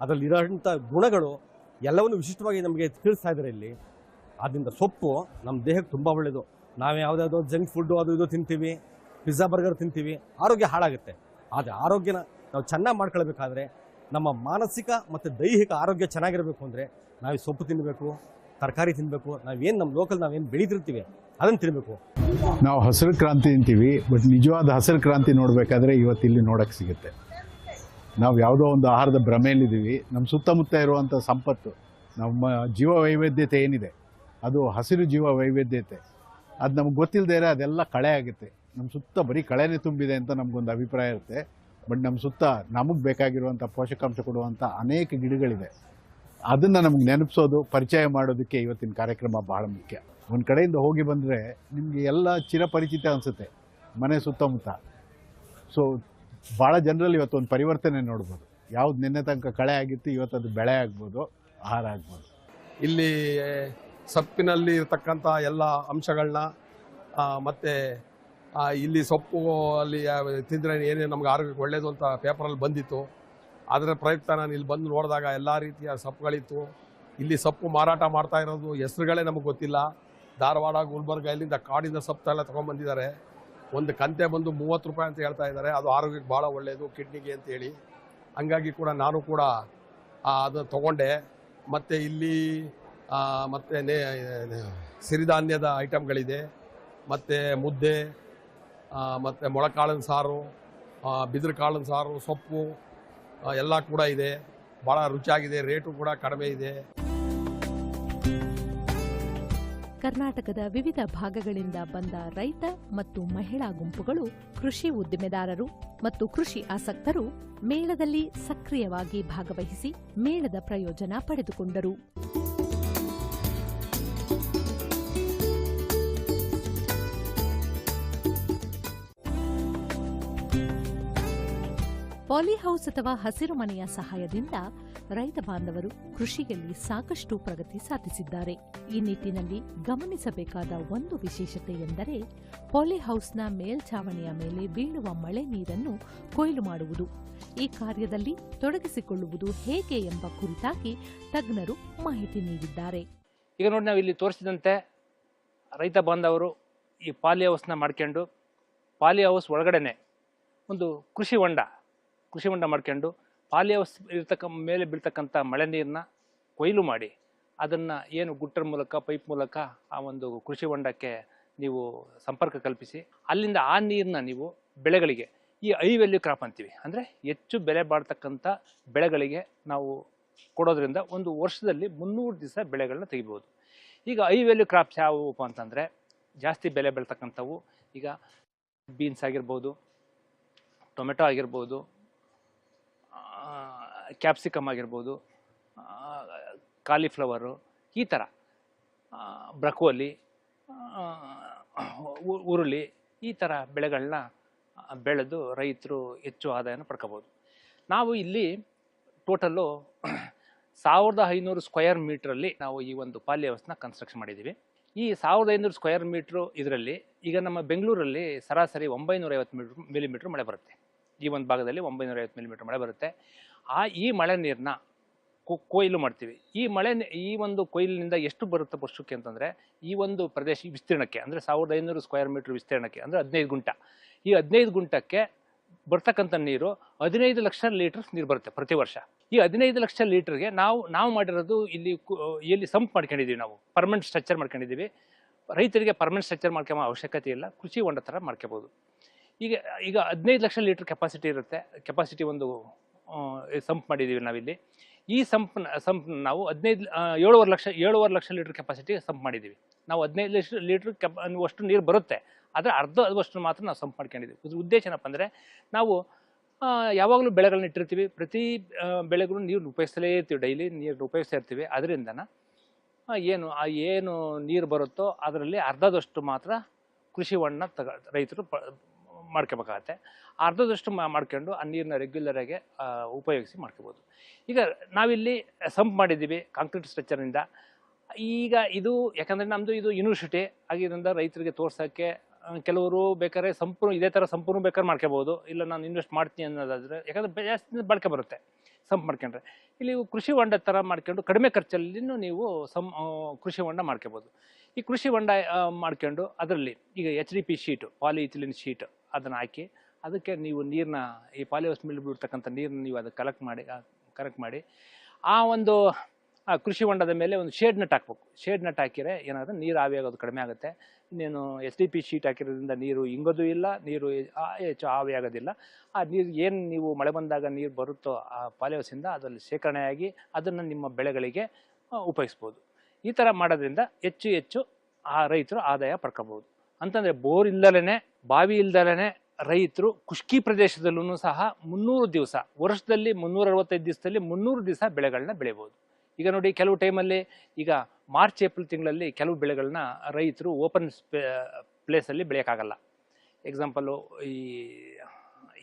Speaker 10: ಅದರಲ್ಲಿರೋಂಥ ಗುಣಗಳು ಎಲ್ಲವನ್ನು ವಿಶಿಷ್ಟವಾಗಿ ನಮಗೆ ತಿಳಿಸ್ತಾ ಇದ್ದಾರೆ ಇಲ್ಲಿ. ಆದ್ದರಿಂದ ಸೊಪ್ಪು ನಮ್ಮ ದೇಹಕ್ಕೆ ತುಂಬ ಒಳ್ಳೆಯದು ನಾವು ಯಾವುದಾದ್ರು ಜಂಕ್ ಫುಡ್ಡು ಅದು ಇದು ತಿಂತೀವಿ, ಪಿಜ್ಜಾ, ಬರ್ಗರ್ ತಿಂತೀವಿ, ಆರೋಗ್ಯ ಹಾಳಾಗುತ್ತೆ. ಆದರೆ ಆರೋಗ್ಯನ ನಾವು ಚೆನ್ನಾಗಿ ಮಾಡ್ಕೊಳ್ಬೇಕಾದ್ರೆ ನಮ್ಮ ಮಾನಸಿಕ ಮತ್ತು ದೈಹಿಕ ಆರೋಗ್ಯ ಚೆನ್ನಾಗಿರಬೇಕು ಅಂದರೆ ನಾವು ಸೊಪ್ಪು ತಿನ್ನಬೇಕು ತರಕಾರಿ ತಿನ್ನಬೇಕು ನಾವೇನು ನಮ್ಮ ಲೋಕಲ್ ನಾವೇನು ಬೆಳೀತಿರ್ತೀವಿ ಅದನ್ನು ತಿನ್ನಬೇಕು
Speaker 11: ನಾವು ಹಸಿರು ಕ್ರಾಂತಿ ಅಂತೀವಿ ಬಟ್ ನಿಜವಾದ ಹಸಿರು ಕ್ರಾಂತಿ ನೋಡಬೇಕಾದ್ರೆ ಇವತ್ತು ಇಲ್ಲಿ ನೋಡೋಕ್ಕೆ ಸಿಗುತ್ತೆ. ನಾವು ಯಾವುದೋ ಒಂದು ಆಹಾರದ ಭ್ರಮೆಯಲ್ಲಿದ್ದೀವಿ ನಮ್ಮ ಸುತ್ತಮುತ್ತ ಇರುವಂಥ ಸಂಪತ್ತು, ನಮ್ಮ ಜೀವ ವೈವಿಧ್ಯತೆ ಏನಿದೆ, ಅದು ಹಸಿರು ಜೀವ ವೈವಿಧ್ಯತೆ ಅದು ನಮ್ಗೆ ಗೊತ್ತಿಲ್ಲದೆ ಇರೋ ಅದೆಲ್ಲ ಕಳೆ ಆಗುತ್ತೆ. ನಮ್ಮ ಸುತ್ತ ಬರೀ ಕಳೆನೇ ತುಂಬಿದೆ ಅಂತ ನಮಗೊಂದು ಅಭಿಪ್ರಾಯ ಇರುತ್ತೆ ಬಟ್ ನಮ್ಮ ಸುತ್ತ ನಮಗೆ ಬೇಕಾಗಿರುವಂಥ ಪೋಷಕಾಂಶ ಕೊಡುವಂಥ ಅನೇಕ ಗಿಡಗಳಿವೆ ಅದನ್ನು ನಮಗೆ ನೆನಪಿಸೋದು, ಪರಿಚಯ ಮಾಡೋದಕ್ಕೆ ಇವತ್ತಿನ ಕಾರ್ಯಕ್ರಮ ಬಹಳ ಮುಖ್ಯ. ಒಂದು ಕಡೆಯಿಂದ ಹೋಗಿ ಬಂದರೆ ನಿಮಗೆ ಎಲ್ಲ ಚಿರಪರಿಚಿತ ಅನಿಸುತ್ತೆ, ಮನೆ ಸುತ್ತಮುತ್ತ. ಸೊ ಭಾಳ ಜನರಲ್ಲಿ ಇವತ್ತು ಒಂದು ಪರಿವರ್ತನೆ ನೋಡ್ಬೋದು. ಯಾವ್ದು ನಿನ್ನೆ ತನಕ ಕಳೆ ಆಗಿತ್ತು, ಇವತ್ತು ಅದು ಬೆಳೆ ಆಗ್ಬೋದು, ಆಹಾರ ಆಗ್ಬೋದು.
Speaker 12: ಇಲ್ಲಿ ಸೊಪ್ಪಿನಲ್ಲಿ ಇರತಕ್ಕಂಥ ಎಲ್ಲ ಅಂಶಗಳನ್ನ ಮತ್ತು ಇಲ್ಲಿ ಸೊಪ್ಪು ಅಲ್ಲಿ ತಿಂದರೆ ಏನೇ ನಮ್ಗೆ ಆರೋಗ್ಯಕ್ಕೆ ಒಳ್ಳೆಯದು ಅಂತ ಪೇಪರಲ್ಲಿ ಬಂದಿತ್ತು. ಅದರ ಪ್ರಯುಕ್ತ ನಾನು ಇಲ್ಲಿ ಬಂದು ನೋಡಿದಾಗ ಎಲ್ಲ ರೀತಿಯ ಸೊಪ್ಪುಗಳಿತ್ತು. ಇಲ್ಲಿ ಸೊಪ್ಪು ಮಾರಾಟ ಮಾಡ್ತಾ ಇರೋದು ಹೆಸರುಗಳೇ ನಮಗೆ ಗೊತ್ತಿಲ್ಲ. ಧಾರವಾಡ, ಗುಲ್ಬರ್ಗ ಇಲ್ಲಿಂದ ಕಾಡಿನ ಸಪ್ತ ಎಲ್ಲ ತೊಗೊಂಬಂದಿದ್ದಾರೆ ಒಂದು ಕಂತೆ ಬಂದು ಮೂವತ್ತು ರೂಪಾಯಿ ಅಂತ ಹೇಳ್ತಾ ಇದ್ದಾರೆ. ಅದು ಆರೋಗ್ಯಕ್ಕೆ ಭಾಳ ಒಳ್ಳೆಯದು ಕಿಡ್ನಿಗೆ ಅಂತೇಳಿ ಹಂಗಾಗಿ ಕೂಡ ನಾನು ಕೂಡ ಅದು ತೊಗೊಂಡೆ. ಮತ್ತು ಇಲ್ಲಿ ಮತ್ತು ನೇ ಸಿರಿಧಾನ್ಯದ ಐಟಮ್ಗಳಿದೆ ಮತ್ತು ಮುದ್ದೆ ಮತ್ತು ಮೊಳಕಾಳಿನ ಸಾರು ಬಿದಿರು ಕಾಳಿನ ಸಾರು, ಸೊಪ್ಪು ಎಲ್ಲ ಕೂಡ ಇದೆ. ಭಾಳ ರುಚಿಯಾಗಿದೆ, ರೇಟು ಕೂಡ ಕಡಿಮೆ ಇದೆ.
Speaker 1: ಕರ್ನಾಟಕದ ವಿವಿಧ ಭಾಗಗಳಿಂದ ಬಂದ ರೈತ ಮತ್ತು ಮಹಿಳಾ ಗುಂಪುಗಳು ಕೃಷಿ ಉದ್ದಿಮೆದಾರರು ಮತ್ತು ಕೃಷಿ ಆಸಕ್ತರು ಮೇಳದಲ್ಲಿ ಸಕ್ರಿಯವಾಗಿ ಭಾಗವಹಿಸಿ ಮೇಳದ ಪ್ರಯೋಜನ ಪಡೆದುಕೊಂಡರು. ಪಾಲಿಹೌಸ್ ಅಥವಾ ಹಸಿರು ಮನೆಯ ಸಹಾಯದಿಂದ ರೈತ ಬಾಂಧವರು ಕೃಷಿಯಲ್ಲಿ ಸಾಕಷ್ಟು ಪ್ರಗತಿ ಸಾಧಿಸಿದ್ದಾರೆ. ಈ ನಿಟ್ಟಿನಲ್ಲಿ ಗಮನಿಸಬೇಕಾದ ಒಂದು ವಿಶೇಷತೆ ಎಂದರೆ ಪಾಲಿಹೌಸ್ನ ಮೇಲ್ಛಾವಣಿಯ ಮೇಲೆ ಬೀಳುವ ಮಳೆ ನೀರನ್ನು ಕೊಯ್ಲು ಮಾಡುವುದು. ಈ ಕಾರ್ಯದಲ್ಲಿ ತೊಡಗಿಸಿಕೊಳ್ಳುವುದು ಹೇಗೆ ಎಂಬ ಕುರಿತಾಗಿ ತಜ್ಞರು ಮಾಹಿತಿ ನೀಡಿದ್ದಾರೆ.
Speaker 13: ಈಗ ನೋಡಿ ನಾವು ಇಲ್ಲಿ ತೋರಿಸಿದಂತೆ ರೈತ ಬಾಂಧವರು ಈ ಪಾಲಿ ಹೌಸ್ನ ಮಾಡ್ಕೊಂಡು ಪಾಲಿ ಹೌಸ್ ಒಳಗಡೆನೆ ಒಂದು ಕೃಷಿ ಹೊಂಡ ಕೃಷಿ ಹೊಂಡ ಮಾಡ್ಕೊಂಡು ಪಾಲಿ ಹೌಸ್ ಇರ್ತಕ್ಕ, ಮೇಲೆ ಬೀಳ್ತಕ್ಕಂಥ ಮಳೆ ನೀರನ್ನ ಕೊಯ್ಲು ಮಾಡಿ, ಅದನ್ನು ಏನು ಗುಟ್ಟರ್ ಮೂಲಕ, ಪೈಪ್ ಮೂಲಕ ಆ ಒಂದು ಕೃಷಿ ಹೊಂಡಕ್ಕೆ ನೀವು ಸಂಪರ್ಕ ಕಲ್ಪಿಸಿ, ಅಲ್ಲಿಂದ ಆ ನೀರನ್ನ ನೀವು ಬೆಳೆಗಳಿಗೆ, ಈ ಐ ವ್ಯಾಲ್ಯೂ ಕ್ರಾಪ್ ಅಂತೀವಿ. ಅಂದರೆ ಹೆಚ್ಚು ಬೆಲೆ ಬಾಳ್ತಕ್ಕಂಥ ಬೆಳೆಗಳಿಗೆ ನಾವು ಕೊಡೋದ್ರಿಂದ ಒಂದು ವರ್ಷದಲ್ಲಿ ಮುನ್ನೂರು ದಿವಸ ಬೆಳೆಗಳನ್ನ ತೆಗಿಬೋದು. ಈಗ ಐ ವ್ಯಾಲ್ಯೂ ಕ್ರಾಪ್ಸ್ ಯಾವುವಪ್ಪ ಅಂತಂದರೆ, ಜಾಸ್ತಿ ಬೆಲೆ ಬೆಳ್ತಕ್ಕಂಥವು ಈಗ ಬೀನ್ಸ್ ಆಗಿರ್ಬೋದು ಟೊಮೆಟೊ ಆಗಿರ್ಬೋದು ಕ್ಯಾಪ್ಸಿಕಮ್ ಆಗಿರ್ಬೋದು ಕಾಲಿಫ್ಲವರು ಈ ಥರ ಬ್ರಕೋಲಿ ಉರುಳಿ, ಈ ಥರ ಬೆಳೆಗಳನ್ನ ಬೆಳೆದು ರೈತರು ಹೆಚ್ಚು ಆದಾಯನ ಪಡ್ಕೋಬೋದು. ನಾವು ಇಲ್ಲಿ ಟೋಟಲ್ಲು ಸಾವಿರದ ಐನೂರು ಸ್ಕ್ವಯರ್ ಮೀಟ್ರಲ್ಲಿ ನಾವು ಈ ಒಂದು ಪಾಲಿ ಹೌಸ್ನ ಕನ್ಸ್ಟ್ರಕ್ಷನ್ ಮಾಡಿದ್ದೀವಿ. ಈ ಸಾವಿರದ ಐನೂರು ಸ್ಕ್ವಯರ್ ಮೀಟ್ರು ಇದರಲ್ಲಿ ಈಗ ನಮ್ಮ ಬೆಂಗಳೂರಲ್ಲಿ ಸರಾಸರಿ ಒಂಬೈನೂರ ಐವತ್ತು ಮೀಟ್ರ್ ಮಿಲಿಮೀಟ್ರ್ ಮಳೆ ಬರುತ್ತೆ. ಈ ಒಂದು ಭಾಗದಲ್ಲಿ ಒಂಬೈನೂರ ಐವತ್ತು ಮಿಲಿಮೀಟ್ರ್ ಮಳೆ ಬರುತ್ತೆ. ಆ ಈ ಮಳೆ ನೀರನ್ನ ಕೊಯ್ಲು ಮಾಡ್ತೀವಿ. ಈ ಮಳೆ ಈ ಒಂದು ಕೊಯ್ಲಿನಿಂದ ಎಷ್ಟು ಬರುತ್ತೆ ವರ್ಷಕ್ಕೆ ಅಂತಂದರೆ, ಈ ಒಂದು ಪ್ರದೇಶ ವಿಸ್ತೀರ್ಣಕ್ಕೆ, ಅಂದರೆ ಸಾವಿರದ ಐನೂರು ಸ್ಕ್ವೇರ್ ಮೀಟ್ರ್ ವಿಸ್ತೀರ್ಣಕ್ಕೆ, ಅಂದರೆ ಹದಿನೈದು ಗುಂಟ. ಈ ಹದಿನೈದು ಗುಂಟಕ್ಕೆ ಬರ್ತಕ್ಕಂಥ ನೀರು ಹದಿನೈದು ಲಕ್ಷ ಲೀಟರ್ ನೀರು ಬರುತ್ತೆ ಪ್ರತಿ ವರ್ಷ. ಈ ಹದಿನೈದು ಲಕ್ಷ ಲೀಟರ್ಗೆ ನಾವು ನಾವು ಮಾಡಿರೋದು ಇಲ್ಲಿ ಇಲ್ಲಿ ಸಂಪ್ ಮಾಡ್ಕೊಂಡಿದ್ದೀವಿ ನಾವು. ಪರ್ಮನೆಂಟ್ ಸ್ಟ್ರಕ್ಚರ್ ಮಾಡ್ಕೊಂಡಿದ್ದೀವಿ. ರೈತರಿಗೆ ಪರ್ಮನೆಂಟ್ ಸ್ಟ್ರಕ್ಚರ್ ಮಾಡ್ಕೊಂಬ ಅವಶ್ಯಕತೆ ಇಲ್ಲ. ಕೃಷಿ ಹೊಂಡ ಥರ ಮಾಡ್ಕೋಬೋದು. ಈಗ ಈಗ ಹದಿನೈದು ಲಕ್ಷ ಲೀಟರ್ ಕೆಪಾಸಿಟಿ ಇರುತ್ತೆ. ಕೆಪಾಸಿಟಿ ಒಂದು ಸಂಪ್ ಮಾಡಿದ್ದೀವಿ ನಾವಿಲ್ಲಿ. ಈ ಸಂಪ್ ಸಂಪ್ ನಾವು ಹದಿನೈದು ಏಳುವರೆ ಲಕ್ಷ ಏಳುವರೆ ಲಕ್ಷ ಲೀಟರ್ ಕೆಪಾಸಿಟಿ ಸಂಪ್ ಮಾಡಿದ್ದೀವಿ ನಾವು ಹದಿನೈದು ಲಕ್ಷ ಲೀಟ್ರ್ ಕೆಪ್ ಅಷ್ಟು ನೀರು ಬರುತ್ತೆ. ಆದರೆ ಅರ್ಧ ಅಷ್ಟು ಮಾತ್ರ ನಾವು ಸಂಪ್ ಮಾಡ್ಕೊಂಡಿದ್ದೀವಿ ಇದ್ರ ಉದ್ದೇಶ ಏನಪ್ಪ ಅಂದರೆ, ನಾವು ಯಾವಾಗಲೂ ಬೆಳೆಗಳನ್ನ ಇಟ್ಟಿರ್ತೀವಿ. ಪ್ರತಿ ಬೆಳೆಗಳು ನೀರು ಉಪಯೋಗಿಸಲೇ ಇರ್ತೀವಿ ಡೈಲಿ, ನೀರು ಉಪಯೋಗಿಸ್ತಾ ಇರ್ತೀವಿ. ಅದರಿಂದನ ಏನು, ಆ, ಏನು ನೀರು ಬರುತ್ತೋ ಅದರಲ್ಲಿ ಅರ್ಧದಷ್ಟು ಮಾತ್ರ ಕೃಷಿ ಹೊಣ್ಣ ತಗ, ರೈತರು ಮಾಡ್ಕೋಬೇಕಾಗತ್ತೆ. ಅರ್ಧದಷ್ಟು ಮಾಡ್ಕೊಂಡು ಆ ನೀರನ್ನ ರೆಗ್ಯುಲರಾಗಿ ಉಪಯೋಗಿಸಿ ಮಾಡ್ಕೋಬೋದು. ಈಗ ನಾವಿಲ್ಲಿ ಸಂಪ್ ಮಾಡಿದ್ದೀವಿ ಕಾಂಕ್ರೀಟ್ ಸ್ಟ್ರಕ್ಚರಿಂದ ಈಗ ಇದು, ಯಾಕಂದರೆ ನಮ್ಮದು ಇದು ಯೂನಿವರ್ಸಿಟಿ ಆಗಿದ್ದರಿಂದ ರೈತರಿಗೆ ತೋರ್ಸೋಕ್ಕೆ ಕೆಲವರು ಬೇಕಾದ್ರೆ ಸಂಪೂರ್ಣ, ಇದೇ ಥರ ಸಂಪೂರ್ಣ ಬೇಕಾದ್ರೆ ಮಾಡ್ಕೋಬೋದು. ಇಲ್ಲ ನಾನು ಇನ್ವೆಸ್ಟ್ ಮಾಡ್ತೀನಿ ಅನ್ನೋದಾದರೆ, ಯಾಕಂದರೆ ಜಾಸ್ತಿ ಬಳಕೆ ಬರುತ್ತೆ ಸಂಪ್ ಮಾಡ್ಕೊಂಡ್ರೆ. ಇಲ್ಲಿ ಕೃಷಿ ಹೊಂಡ ಥರ ಮಾಡ್ಕೊಂಡು ಕಡಿಮೆ ಖರ್ಚಲ್ಲಿನೂ ನೀವು ಸಂ ಕೃಷಿ ಹೊಂಡ ಮಾಡ್ಕೋಬೋದು. ಈ ಕೃಷಿ ಹೊಂಡ ಮಾಡ್ಕೊಂಡು ಅದರಲ್ಲಿ ಈಗ H D P sheet polyethylene sheet ಅದನ್ನು ಹಾಕಿ, ಅದಕ್ಕೆ ನೀವು ನೀರನ್ನ ಈ ಪಾಲಿಹೌಸ್ ಮಿಲ್ ಬಿಡ್ತಕ್ಕಂಥ ನೀರನ್ನ ನೀವು ಅದಕ್ಕೆ ಕಲೆಕ್ಟ್ ಮಾಡಿ ಕಲೆಕ್ಟ್ ಮಾಡಿ, ಆ ಒಂದು ಕೃಷಿ ಹೊಂಡದ ಮೇಲೆ ಒಂದು ಶೇಡ್ ನಟ್ ಹಾಕ್ಬೇಕು. ಶೇಡ್ ನಟ್ ಹಾಕಿದರೆ ಏನಾದರೂ ನೀರು ಆವಿ ಆಗೋದು ಕಡಿಮೆ ಆಗುತ್ತೆ. ಇನ್ನೇನು ಎಸ್ ಡಿ ಪಿ ಶೀಟ್ ಹಾಕಿರೋದ್ರಿಂದ ನೀರು ಇಂಗೋದು ಇಲ್ಲ, ನೀರು ಹೆಚ್ಚು ಆವಿ ಆಗೋದಿಲ್ಲ. ಆ ನೀರು ಏನು ನೀವು ಮಳೆ ಬಂದಾಗ ನೀರು ಬರುತ್ತೋ ಆ ಪಾಲಿಹೌಸಿಂದ ಅದರಲ್ಲಿ ಶೇಖರಣೆಯಾಗಿ ಅದನ್ನು ನಿಮ್ಮ ಬೆಳೆಗಳಿಗೆ ಉಪಯೋಗಿಸ್ಬೋದು. ಈ ಥರ ಮಾಡೋದ್ರಿಂದ ಹೆಚ್ಚು ಹೆಚ್ಚು ಆ ರೈತರು ಆದಾಯ ಪಡ್ಕೋಬಹುದು. ಅಂತಂದರೆ ಬೋರ್ ಇಲ್ದಲೇ ಬಾವಿ ಇಲ್ದಲೇ ರೈತರು ಖುಷ್ಕಿ ಪ್ರದೇಶದಲ್ಲೂ ಸಹ ಮುನ್ನೂರು ದಿವಸ, ವರ್ಷದಲ್ಲಿ ಮುನ್ನೂರ ಅರವತ್ತೈದು ದಿವಸದಲ್ಲಿ ಮುನ್ನೂರು ದಿವಸ ಬೆಳೆಗಳನ್ನ ಬೆಳಿಬೋದು. ಈಗ ನೋಡಿ ಕೆಲವು ಟೈಮಲ್ಲಿ ಈಗ ಮಾರ್ಚ್ ಏಪ್ರಿಲ್ ತಿಂಗಳಲ್ಲಿ ಕೆಲವು ಬೆಳೆಗಳನ್ನ ರೈತರು ಓಪನ್ ಸ್ಪೇ ಪ್ಲೇಸಲ್ಲಿ ಬೆಳೆಯೋಕ್ಕಾಗಲ್ಲ. ಎಕ್ಸಾಂಪಲು ಈ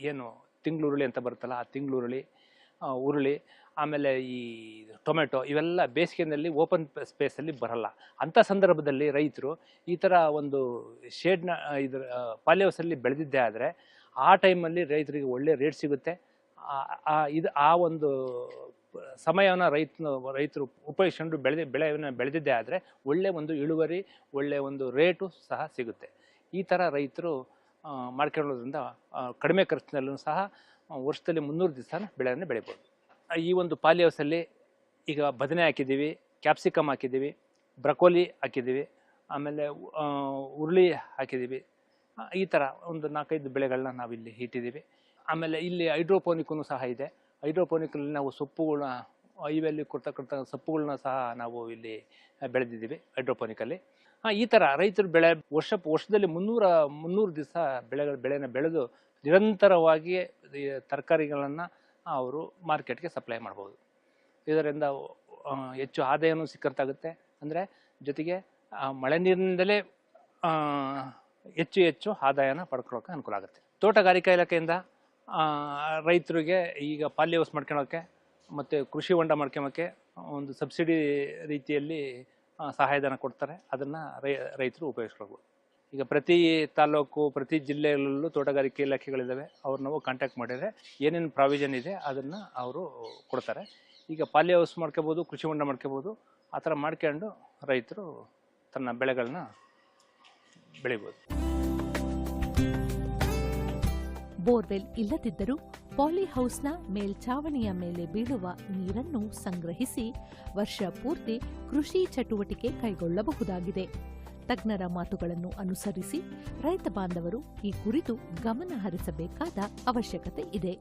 Speaker 13: ಏನು ತಿಂಗ್ಳುರುಳಿ ಅಂತ ಬರುತ್ತಲ್ಲ, ಆ ತಿಂಗ್ಳುರುಳಿ ಉರುಳಿ ಆಮೇಲೆ ಈ ಟೊಮೆಟೊ ಇವೆಲ್ಲ ಬೇಸಿಗೆನಲ್ಲಿ ಓಪನ್ ಸ್ಪೇಸಲ್ಲಿ ಬರಲ್ಲ. ಅಂಥ ಸಂದರ್ಭದಲ್ಲಿ ರೈತರು ಈ ಥರ ಒಂದು ಶೇಡ್ನ, ಇದ್ರ ಪಾಲಿಹೌಸಲ್ಲಿ ಬೆಳೆದಿದ್ದೇ ಆದರೆ ಆ ಟೈಮಲ್ಲಿ ರೈತರಿಗೆ ಒಳ್ಳೆ ರೇಟ್ ಸಿಗುತ್ತೆ. ಇದು, ಆ ಒಂದು ಸಮಯವನ್ನು ರೈತನ, ರೈತರು ಉಪಯೋಗಿಸ್ಕೊಂಡು ಬೆಳೆದ, ಬೆಳೆಯನ್ನು ಬೆಳೆದಿದ್ದೇ ಆದರೆ ಒಳ್ಳೆ ಒಂದು ಇಳುವರಿ, ಒಳ್ಳೆ ಒಂದು ರೇಟು ಸಹ ಸಿಗುತ್ತೆ. ಈ ಥರ ರೈತರು ಮಾಡ್ಕೊಳ್ಳೋದ್ರಿಂದ ಕಡಿಮೆ ಖರ್ಚಿನಲ್ಲೂ ಸಹ ವರ್ಷದಲ್ಲಿ ಮುನ್ನೂರು ದಿವಸ ಬೆಳೆಯನ್ನು ಬೆಳಿಬೋದು. ಈ ಒಂದು ಪಾಲಿ ಹೌಸಲ್ಲಿ ಈಗ ಬದನೆ ಹಾಕಿದ್ದೀವಿ ಕ್ಯಾಪ್ಸಿಕಮ್ ಹಾಕಿದ್ದೀವಿ, ಬ್ರಕೋಲಿ ಹಾಕಿದ್ದೀವಿ, ಆಮೇಲೆ ಉರುಳಿ ಹಾಕಿದ್ದೀವಿ. ಈ ಥರ ಒಂದು ನಾಲ್ಕೈದು ಬೆಳೆಗಳನ್ನ ನಾವಿಲ್ಲಿ ಇಟ್ಟಿದ್ದೀವಿ. ಆಮೇಲೆ ಇಲ್ಲಿ ಹೈಡ್ರೋಪೋನಿಕ್ಕೂ ಸಹ ಇದೆ. ಹೈಡ್ರೋಪೋನಿಕ್ಕಲ್ಲಿ ನಾವು ಸೊಪ್ಪುಗಳನ್ನ ಐವೆಲ್ಲಿ ಕೊಡ್ತಕ್ಕಂಥ ಸೊಪ್ಪುಗಳನ್ನ ಸಹ ನಾವು ಇಲ್ಲಿ ಬೆಳೆದಿದ್ದೀವಿ ಹೈಡ್ರೋಪೋನಿಕಲ್ಲಿ. ಹಾಂ ಈ ಥರ ರೈತರು ಬೆಳೆ ವರ್ಷ, ವರ್ಷದಲ್ಲಿ ಮುನ್ನೂರ, ಮುನ್ನೂರು ದಿವಸ ಬೆಳೆಗಳ ಬೆಳೆನ ಬೆಳೆದು ನಿರಂತರವಾಗಿ ತರಕಾರಿಗಳನ್ನು ಅವರು ಮಾರ್ಕೆಟ್ಗೆ ಸಪ್ಲೈ ಮಾಡ್ಬೋದು. ಇದರಿಂದ ಹೆಚ್ಚು ಆದಾಯನೂ ಸಿಕ್ಕಂತಾಗುತ್ತೆ. ಅಂದರೆ, ಜೊತೆಗೆ ಮಳೆ ನೀರಿನಿಂದಲೇ ಹೆಚ್ಚು ಹೆಚ್ಚು ಆದಾಯನ ಪಡ್ಕೊಳ್ಳೋಕೆ ಅನುಕೂಲ ಆಗುತ್ತೆ. ತೋಟಗಾರಿಕಾ ಇಲಾಖೆಯಿಂದ ರೈತರಿಗೆ ಈಗ ಪಾಲಿ ಹೌಸ್ ಮಾಡ್ಕೊಳೋಕ್ಕೆ ಮತ್ತು ಕೃಷಿ ಹೊಂಡ ಮಾಡ್ಕೊಳೋಕ್ಕೆ ಒಂದು ಸಬ್ಸಿಡಿ ರೀತಿಯಲ್ಲಿ ಸಹಾಯಧನ ಕೊಡ್ತಾರೆ. ಅದನ್ನು ರೈತರು ಉಪಯೋಗಿಸ್ಕೊಳ್ಬೋದು. ಈಗ ಪ್ರತಿ ತಾಲೂಕು, ಪ್ರತಿ ಜಿಲ್ಲೆಗಳಲ್ಲೂ ತೋಟಗಾರಿಕೆ ಇಲಾಖೆಗಳಿದ್ದಾವೆ. ಅವ್ರು ನಾವು ಕಾಂಟ್ಯಾಕ್ಟ್ ಮಾಡಿದರೆ ಏನೇನು ಪ್ರಾವಿಷನ್ ಇದೆ ಅದನ್ನು ಅವರು ಕೊಡ್ತಾರೆ. ಈಗ ಪಾಲಿ ಹೌಸ್ ಮಾಡ್ಕೋಬೋದು, ಕೃಷಿ ಹೊಂಡ ಮಾಡ್ಕೋಬೋದು, ಆ ಥರ ಮಾಡ್ಕೊಂಡು ರೈತರು ತನ್ನ ಬೆಳೆಗಳನ್ನ ಬೆಳಿಬೋದು.
Speaker 1: ಬೋರ್ವೆಲ್ ಇಲ್ಲದಿದ್ದರೂ ಪಾಲಿಹೌಸ್ನ ಮೇಲ್ಛಾವಣಿಯ ಮೇಲೆ ಬೀಳುವ ನೀರನ್ನು ಸಂಗ್ರಹಿಸಿ ವರ್ಷ ಪೂರ್ತಿ ಕೃಷಿ ಚಟುವಟಿಕೆ ಕೈಗೊಳ್ಳಬಹುದಾಗಿದೆ. ತಜ್ಞರ ಮಾತುಗಳನ್ನು ಅನುಸರಿಸಿ ರೈತ ಬಾಂಧವರು ಈ ಕುರಿತು ಗಮನ ಹರಿಸಬೇಕಾದ ಅವಶ್ಯಕತೆ ಇದೆ.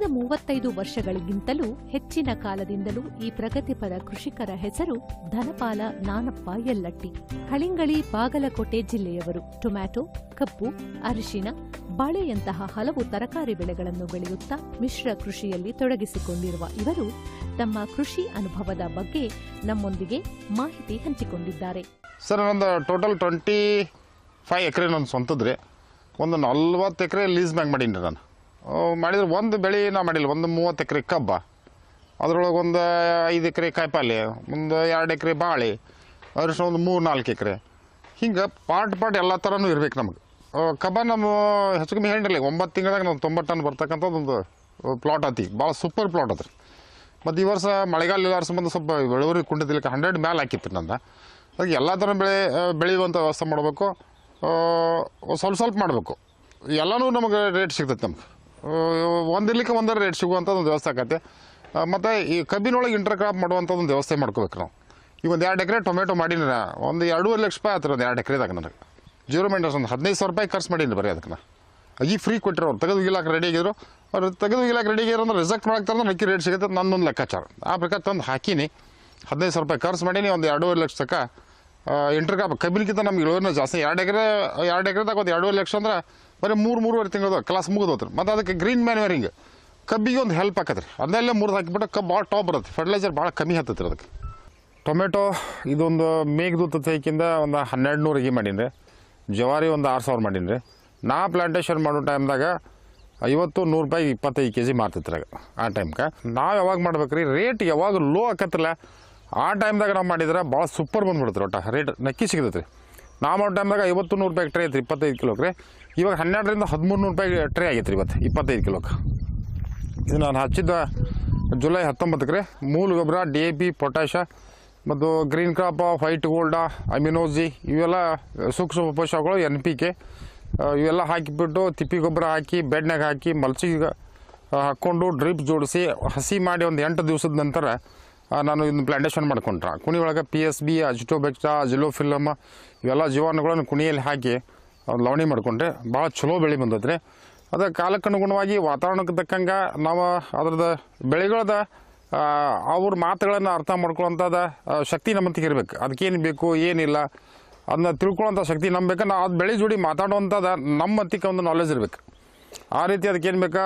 Speaker 1: ಕಳೆದ ಮೂವತ್ತೈದು ವರ್ಷಗಳಿಗಿಂತಲೂ ಹೆಚ್ಚಿನ ಕಾಲದಿಂದಲೂ ಈ ಪ್ರಗತಿಪರ ಕೃಷಿಕರ ಹೆಸರು ಧನಪಾಲ ನಾನಪ್ಪ ಯಲ್ಲಟ್ಟಿ. ಕಳಿಂಗಳಿ, ಬಾಗಲಕೋಟೆ ಜಿಲ್ಲೆಯವರು. ಟೊಮ್ಯಾಟೊ, ಕಬ್ಬು, ಅರಿಶಿನ, ಬಾಳೆಯಂತಹ ಹಲವು ತರಕಾರಿ ಬೆಳೆಗಳನ್ನು ಬೆಳೆಯುತ್ತಾ ಮಿಶ್ರ ಕೃಷಿಯಲ್ಲಿ ತೊಡಗಿಸಿಕೊಂಡಿರುವ ಇವರು ತಮ್ಮ ಕೃಷಿ ಅನುಭವದ ಬಗ್ಗೆ ನಮ್ಮೊಂದಿಗೆ ಮಾಹಿತಿ ಹಂಚಿಕೊಂಡಿದ್ದಾರೆ.
Speaker 14: ಸರ್ ಒಂದು ಟೋಟಲ್ ಟ್ವೆಂಟಿ ಫೈವ್ ಎಕರೆ ನನ್ನ ಸ್ವಂತದ್ದು ಒಂದು ನಲ್ವತ್ತು ಎಕರೆ ಲೀಸ್ ಮ್ಯಾಗ ಮಾಡೀನಿ ನಾನು. ಮಾಡಿದ್ರೆ ಒಂದು ಬೆಳೆ ನಾ ಮಾಡಿಲ್ಲ, ಒಂದು ಮೂವತ್ತು ಎಕರೆ ಕಬ್ಬ. ಅದ್ರೊಳಗೆ ಒಂದು ಐದು ಎಕರೆ ಕಾಯಿಪಲ್ಲೆ, ಒಂದು ಎರಡು ಎಕರೆ ಬಾಳೆ ಅರಿಶಿನ ಒಂದು ಮೂರು ನಾಲ್ಕು ಎಕರೆ. ಹಿಂಗೆ ಪಾಟ್ ಪಾಟ್ ಎಲ್ಲ ಥರನೂ ಇರ್ಬೇಕು ನಮಗೆ. ಕಬ್ಬ ನಮ್ಮ ಹೆಚ್ಚು ಕಮ್ಮಿ ಹೇಳಿರಲಿ ಒಂಬತ್ತು ತಿಂಗಳಾಗ ನಾವು ತೊಂಬತ್ತು ಟನ್ ಬರ್ತಕ್ಕಂಥದ್ದು ಒಂದು ಪ್ಲಾಟ್ ಆತಿ ಭಾಳ ಸೂಪರ್ ಪ್ಲಾಟ್ ಅದ ಮತ್ತು ಈ ವರ್ಷ ಮಳೆಗಾಲ ಇಲ್ಲಾರ ಸಂಬಂಧ ಸ್ವಲ್ಪ ಬೆಳವರಿಗೆ ಕುಂಡಿದ್ಲಿಕ್ಕೆ ಹಂಡ್ರೆಡ್ ಮೇಲೆ ಹಾಕಿತ್ತು ನಂದ. ಅದಕ್ಕೆ ಎಲ್ಲ ಥರ ಬೆಳೆ ಬೆಳೆಯುವಂಥ ವ್ಯವಸ್ಥೆ ಮಾಡಬೇಕು. ಸ್ವಲ್ಪ ಸ್ವಲ್ಪ ಮಾಡಬೇಕು. ಎಲ್ಲನೂ ನಮಗೆ ರೇಟ್ ಸಿಗ್ತೈತೆ ನಮ್ಗೆ. ಒಂದಿರ್ಲಿಕ್ಕೆ ಒಂದರ ರೇಟ್ ಸಿಗುವಂಥ ಒಂದು ವ್ಯವಸ್ಥೆ ಆಗತ್ತೆ. ಮತ್ತು ಈ ಕಬ್ಬಿನೊಳಗೆ ಇಂಟರ್ ಕ್ರಾಪ್ ಮಾಡುವಂಥ ಒಂದು ವ್ಯವಸ್ಥೆ ಮಾಡ್ಕೋಬೇಕು ನಾವು. ಈಗ ಒಂದು ಎರಡು ಎಕರೆ ಟೊಮೆಟೊ ಮಾಡೀನಿ ಒಂದು ಎರಡೂವರೆ ಲಕ್ಷ ರೂಪಾಯಿ ಆಯ್ತು ಒಂದು ಎರಡು ಎಕರೆದಾಗ ನನಗೆ ಜೀರೋ ಮೈಂಡರ್ಸ್ ಒಂದು ಹದಿನೈದು ಸಾವಿರ ರೂಪಾಯಿ ಖರ್ಚು ಮಾಡೀನಿ ಬರೀ ಅದಕ್ಕೆ ಈಗ ಫ್ರೀ ಕೊಟ್ಟರು ಅವ್ರು ತೆಗೆದು ಇಲಾಖೆ ರೆಡಿ ಆಗಿದ್ರು. ಅವ್ರು ತೆಗೆದು ಇಲಾಖೆ ರೆಡಿ ಆಗಿರೋ ಅಂದ್ರೆ ರಿಸೆಕ್ಟ್ ಮಾಡಕ್ಕೆ ಅಂದ್ರೆ ಅಕ್ಕಿ ರೇಟ್ ಸಿಗುತ್ತೆ ನನ್ನೊಂದು ಲೆಕ್ಕಾಚಾರ. ಆ ಪ್ರಕಾರ ತಂದು ಹಾಕೀನಿ. ಹದಿನೈದು ಸಾವಿರ ರೂಪಾಯಿ ಖರ್ಚು ಮಾಡೀನಿ, ಒಂದು ಎರಡೂವರೆ ಲಕ್ಷ ತಕ್ಕ ಇಂಟರ್ ಕ್ರಾಪ್ ಕಬ್ಬಿನಕ್ಕಿಂತ ನಮ್ಗೆ ಇಳುವರಿನೂ ಜಾಸ್ತಿ. ಎರಡು ಎಕರೆ ಎರಡು ಎಕರೆದಾಗ ಒಂದು ಎರಡೂವರೆ ಲಕ್ಷ ಅಂದ್ರೆ ಬರೀ ಮೂರು, ಮೂರುವರೆ ತಿಂಗಳದ ಕ್ಲಾಸ್ ಮುಗಿದು ಹೋತ್ರಿ ಮತ್ತು ಅದಕ್ಕೆ ಗ್ರೀನ್ ಮ್ಯಾನ್ಯೂರಿಂಗ್ ಕಬ್ಬಿಗೆ ಒಂದು ಹೆಲ್ಪ್ ಆಕತ್ರಿ. ಅದನ್ನೆಲ್ಲ ಮುರಿದು ಹಾಕಿಬಿಟ್ಟು ಕಬ್ಬು ಭಾಳ ಟಾಪ್ ಬರುತ್ತೆ ಫರ್ಟಿಲೈಸರ್ ಭಾಳ ಕಮ್ಮಿ ಹತ್ತತ್ರಿ ಅದಕ್ಕೆ. ಟೊಮೆಟೊ ಇದೊಂದು ಮೇಘದೂತ ತೈಕಿಂದ ಒಂದು ಹನ್ನೆರಡು ನೂರು ಅಗಿ ಮಾಡೀನಿ ರೀ ಜವಾರಿ ಒಂದು ಆರು ಸಾವಿರ ಮಾಡೀನಿ ರೀ ನಾ ಪ್ಲಾಂಟೇಶನ್ ಮಾಡೋ ಟೈಮ್ದಾಗ ಐವತ್ತು ನೂರು ರೂಪಾಯಿ ಇಪ್ಪತ್ತೈದು ಕೆ ಜಿ ಮಾರ್ತಿತ್ರಾಗ ಆ ಟೈಮ್ಗೆ ನಾವು ಯಾವಾಗ ಮಾಡ್ಬೇಕು ರೀ ರೇಟ್ ಯಾವಾಗ ಲೋ ಆಕತ್ತಲ್ಲ ಆ ಟೈಮ್ದಾಗ ನಾವು ಮಾಡಿದ್ರೆ ಭಾಳ ಸೂಪರ್ ಬಂದ್ಬಿಡುತ್ತೆ ಒಟ್ಟು. ರೇಟ್ ನಕ್ಕಿ ಸಿಗ್ತೈತೆ ರೀ ನಾ ಟೈಮ್ದಾಗ ಐವತ್ತು ನೂರು ರೂಪಾಯಿ ಟ್ರೇ ರೀ ಇಪ್ಪತ್ತೈದು ಕಿಲೋಕ್ಕೆ ಇವಾಗ ಹನ್ನೆರಡರಿಂದ ಹದಿಮೂರು ನೂರು ರೂಪಾಯಿ ಟ್ರೇ ಆಗೈತೆ ಇವತ್ತು, ಇಪ್ಪತ್ತೈದು ಕಿಲೋಕ್ಕೆ. ಇದು ನಾನು ಹಚ್ಚಿದ್ದ ಜುಲೈ ಹತ್ತೊಂಬತ್ತಕ್ಕೆ ರೀ. ಮೂಲ ಗೊಬ್ಬರ ಡಿ ಎ ಪಿ ಪೊಟ್ಯಾಶ ಮತ್ತು ಗ್ರೀನ್ ಕ್ರಾಪ ವೈಟ್ ಗೋಲ್ಡ ಅಮಿನೋಜಿ ಇವೆಲ್ಲ ಸೂಕ್ಷ್ಮ ಪೋಷಕಗಳು ಎನ್ ಪಿ ಕೆ ಇವೆಲ್ಲ ಹಾಕಿಬಿಟ್ಟು ತಿಪ್ಪಿ ಗೊಬ್ಬರ ಹಾಕಿ ಬೆಡ್ನಾಗ ಹಾಕಿ, ಮಲ್ಚಿಗೆ ಹಾಕ್ಕೊಂಡು ಡ್ರಿಪ್ ಜೋಡಿಸಿ, ಹಸಿ ಮಾಡಿ ಒಂದು ಎಂಟು ದಿವಸದ ನಂತರ ನಾನು ಇದನ್ನು ಪ್ಲಾಂಟೇಶನ್ ಮಾಡ್ಕೊಂಡ್ರೆ. ಕುಣಿ ಒಳಗೆ ಪಿ ಎಸ್ ಬಿ ಅಜಿಟೋಬೆಕ್ಟಾ ಅಜಿಲೋಫಿಲಮ್ ಇವೆಲ್ಲ ಜೀವಾಣುಗಳನ್ನು ಕುಣಿಯಲ್ಲಿ ಹಾಕಿ ಲವಣಿ ಮಾಡ್ಕೊಂಡ್ರೆ ಭಾಳ ಚಲೋ ಬೆಳೆ ಬಂದೈತೆ ರೀ ಅದು ಕಾಲಕ್ಕನುಗುಣವಾಗಿ ವಾತಾವರಣಕ್ಕೆ ತಕ್ಕಂಗೆ ನಾವು ಅದ್ರದ್ದು ಬೆಳೆಗಳದ ಅವ್ರ ಮಾತುಗಳನ್ನು ಅರ್ಥ ಮಾಡ್ಕೊಳ್ಳೋಂಥದ ಶಕ್ತಿ ನಮ್ಮ ಹತ್ತಿರ ಇರಬೇಕು. ಅದಕ್ಕೇನು ಬೇಕು, ಏನಿಲ್ಲ, ಅದನ್ನ ತಿಳ್ಕೊಳ್ಳೋಂಥ ಶಕ್ತಿ ನಂಬಬೇಕು ನಾವು ಅದು ಬೆಳೆ ಜೋಡಿ ಮಾತಾಡುವಂಥದ್ದು ನಮ್ಮ ಹತ್ತಿಗೆ ಒಂದು ನಾಲೆಜ್ ಇರಬೇಕು. ಆ ರೀತಿ ಅದಕ್ಕೆ ಏನು ಬೇಕಾ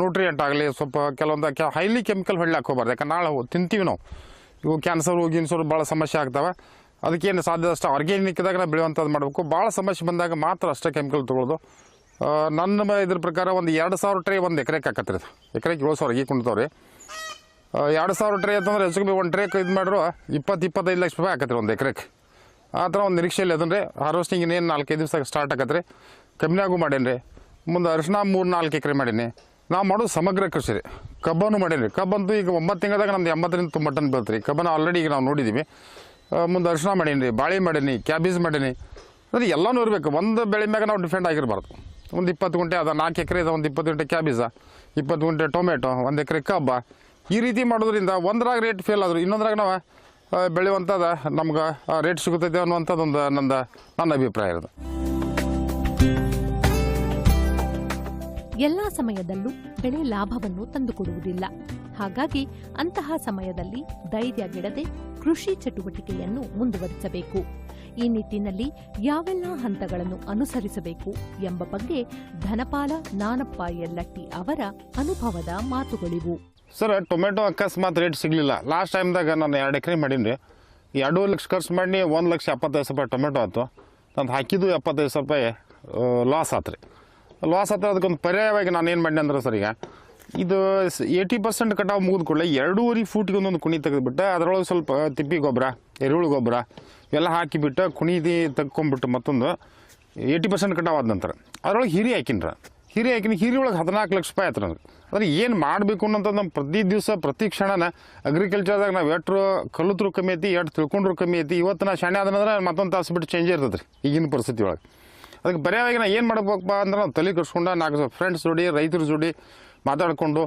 Speaker 14: ನ್ಯೂಟ್ರಿಯೆಂಟ್ ಆಗಲಿ, ಸ್ವಲ್ಪ ಕೆಲವೊಂದು ಕೆ ಹೈಲಿ ಕೆಮಿಕಲ್ ಹೊಡ್ಲಾಕೆ ಹೋಗ್ಬಾರ್ದು. ಯಾಕಂದ್ರೆ ನಾಳೆ ತಿಂತೀವಿ ನಾವು. ಇವು ಕ್ಯಾನ್ಸರು ಗಿನ್ಸರು ಭಾಳ ಸಮಸ್ಯೆ ಆಗ್ತವೆ. ಅದಕ್ಕೇನು ಸಾಧ್ಯದಷ್ಟು ಆರ್ಗ್ಯಾನಿಕ್ದಾಗ ನಾವು ಬೆಳೆಯುವಂಥದ್ದು ಮಾಡಬೇಕು. ಭಾಳ ಸಮಸ್ಯೆ ಬಂದಾಗ ಮಾತ್ರ ಅಷ್ಟೇ ಕೆಮಿಕಲ್ ತೊಗೊಳ್ಳೋದು ನನ್ನ ಇದ್ರ ಪ್ರಕಾರ ಒಂದು ಎರಡು ಸಾವಿರ ಟ್ರೇ ಒಂದು ಎಕರೆಗೆ ಹಾಕತ್ರಿ ಅದು. ಎಕರೆಗೆ ಏಳು ಸಾವಿರ ಈಗ ಕುಣ್ತಾವ್ರಿ ಎರಡು ಸಾವಿರ ಟ್ರೇ ಅಂತಂದ್ರೆ ಹೆಚ್ಚು ಕಮ್ಮಿ ಒಂದು ಟ್ರೇಕ್ ಇದು ಮಾಡಿರೋ ಇಪ್ಪತ್ತು, ಇಪ್ಪತ್ತೈದು ಲಕ್ಷ ರೂಪಾಯಿ ಹಾಕತ್ತೀರಿ ಒಂದು ಎಕರೆಗೆ ಆ ಥರ ಒಂದು ನಿರೀಕ್ಷೆಯಲ್ಲಿ ಅದನ್ರಿ. ಹಾರ್ವೆಸ್ಟಿಂಗ್ ಇನ್ನೇನು ನಾಲ್ಕೈದು ದಿವಸ ಸ್ಟಾರ್ಟ್ ಆಕತ್ರಿ ಕಮ್ಮಿಯಾಗೂ ಮಾಡೇನಿ ರೀ ಮುಂದೆ ಅರಿಶಿನ ಮೂರು ನಾಲ್ಕು ಎಕರೆ ಮಾಡೀನಿ. ನಾವು ಮಾಡೋದು ಸಮಗ್ರ ಕೃಷಿ ರೀ. ಕಬ್ಬನ್ನು ಮಾಡೀನಿ. ಕಬ್ಬಂತೂ ಈಗ ಒಂಬತ್ತು ತಿಂಗಳದಾಗ ನಮ್ದು ಎಂಬತ್ತರಿಂದ ತುಂಬ ಟನ್ ಬೀಳ್ತು ರೀ. ಕಬ್ಬನ್ನು ಆಲ್ರೆಡಿ ಈಗ ನಾವು ನೋಡಿದ್ದೀವಿ ಮುಂದೆ ಅರಿಶಿನ ಮಾಡೀನಿ ರೀ. ಬಾಳೆ ಮಾಡೀನಿ, ಕ್ಯಾಬೇಜ್ ಮಾಡೀನಿ. ಅದು ಎಲ್ಲನೂ ಇರಬೇಕು. ಒಂದು ಬೆಳೆ ಮ್ಯಾಗ ನಾವು ಡಿಫೆಂಡ್ ಆಗಿರಬಾರ್ದು. ಒಂದು ಇಪ್ಪತ್ತು ಗುಂಟೆ ಅದ, ನಾಲ್ಕು ಎಕರೆ ಇದೆ ಒಂದು ಇಪ್ಪತ್ತು ಗುಂಟೆ ಕ್ಯಾಬೇಜ, ಇಪ್ಪತ್ತು ಗುಂಟೆ ಟೊಮೆಟೊ, ಒಂದು ಎಕರೆ ಕಬ್ಬ. ಈ ರೀತಿ ಮಾಡೋದ್ರಿಂದ ಒಂದ್ರಾಗ ರೇಟ್ ಫೇಲ್ ಆದರು ಇನ್ನೊಂದ್ರಾಗ ನಾವು ಬೆಳೆಯುವಂಥದ್ದು ನಮ್ಗೆ ರೇಟ್ ಸಿಗುತ್ತೈತೆ ಅನ್ನುವಂಥದ್ದು ಒಂದು ನಂದು, ನನ್ನ ಅಭಿಪ್ರಾಯ ಇರೋದು.
Speaker 1: ಎಲ್ಲಾ ಸಮಯದಲ್ಲೂ ಬೆಳೆ ಲಾಭವನ್ನು ತಂದುಕೊಡುವುದಿಲ್ಲ. ಹಾಗಾಗಿ ಅಂತಹ ಸಮಯದಲ್ಲಿ ಧೈರ್ಯಗೆಡದೆ ಕೃಷಿ ಚಟುವಟಿಕೆಯನ್ನು ಮುಂದುವರಿಸಬೇಕು. ಈ ನಿಟ್ಟಿನಲ್ಲಿ ಯಾವೆಲ್ಲ ಹಂತಗಳನ್ನು ಅನುಸರಿಸಬೇಕು ಎಂಬ ಬಗ್ಗೆ ಧನಪಾಲ ನಾನಪ್ಪ ಯಲ್ಲಟ್ಟಿ ಅವರ ಅನುಭವದ ಮಾತುಗಳಿವು.
Speaker 14: ಸರ್, ಟೊಮೆಟೊ ಅಕಸ್ಮಾತ್ ರೇಟ್ ಸಿಗಲಿಲ್ಲ. ಲಾಸ್ಟ್ ಟೈಮ್ದಾಗ ನಾನು ಎರಡು ಎಕರೆ ಮಾಡೀನಿ ರೀ ಎರಡೂವರೆ ಲಕ್ಷ ಖರ್ಚು ಮಾಡಿ ಒಂದು ಲಕ್ಷ ಎಪ್ಪತ್ತೈದು ರೂಪಾಯಿ ಟೊಮೆಟೊ ಆಯ್ತು. ನಾನು ಹಾಕಿದ್ದು ಎಪ್ಪತ್ತೈದು ರೂಪಾಯಿ ಲಾಸ್ ಆತು ರೀ ಲಾಸ್ ಆತ ಅದಕ್ಕೊಂದು ಪರ್ಯಾಯವಾಗಿ ನಾನು ಏನು ಮಾಡಿ ಅಂದ್ರೆ ಸರ್ ಈಗ ಇದು ಏಯ್ಟಿ ಪರ್ಸೆಂಟ್ ಕಟಾವು ಮುಗಿದ ಕೂಡಲೇ ಎರಡೂವರೆ ಫೂಟಿಗೆ ಒಂದೊಂದು ಕುಣಿ ತೆಗೆದುಬಿಟ್ಟು, ಅದರೊಳಗೆ ಸ್ವಲ್ಪ ತಿಪ್ಪಿ ಗೊಬ್ಬರ, ಎರೆಹುಳು ಗೊಬ್ಬರ ಇವೆಲ್ಲ ಹಾಕಿಬಿಟ್ಟು ಕುಣಿದಿ ತೆಗ್ಕೊಂಬಿಟ್ಟು ಮತ್ತೊಂದು ಏಯ್ಟಿ ಪರ್ಸೆಂಟ್ ಕಟಾವು ಆದ ನಂತರ. ಅದರೊಳಗೆ ಹಿರಿ ಹಾಕಿನ್ರ. ಹಿರಿ ಹಾಕಿನ ಹಿರಿ ಒಳಗೆ ಹದಿನಾಲ್ಕು ಲಕ್ಷ ರೂಪಾಯಿ ಆಯ್ತು ನನಗೆ. ಅದ್ರ ಏನು ಮಾಡಬೇಕು ಅನ್ನೋಂಥದ್ದು ನಮ್ಮ ಪ್ರತಿ ದಿವಸ, ಪ್ರತಿ ಕ್ಷಣನ ಅಗ್ರಿಕಲ್ಚರ್ದಾಗ ನಾವು ಎಟ್ರು ಕಲ್ಲುತ್ರು ಕಮ್ಮಿ ಐತಿ, ಎಟ್ ತಿಳ್ಕೊಂಡ್ರು ಕಮ್ಮಿ ಐತಿ, ಇವತ್ತು ನಾ ಶಾಣೆ ಆದನಂದ್ರೆ ಮತ್ತೊಂದು ತಾಸು ಬಿಟ್ಟು ಚೇಂಜ್ ಇರ್ತದೆ ರೀ ಈಗಿನ ಪರಿಸ್ಥಿತಿ ಒಳಗೆ. ಅದಕ್ಕೆ ಪರ್ಯಾಯವಾಗಿ ನಾ ಏನು ಮಾಡ್ಬೇಕಪ್ಪ ಅಂದ್ರೆ ನಾವು ತಲೆ ಕಟ್ಸ್ಕೊಂಡು ನಾಲ್ಕು ಫ್ರೆಂಡ್ಸ್ ಜೋಡಿ, ರೈತರ ಜೋಡಿ ಮಾತಾಡಿಕೊಂಡು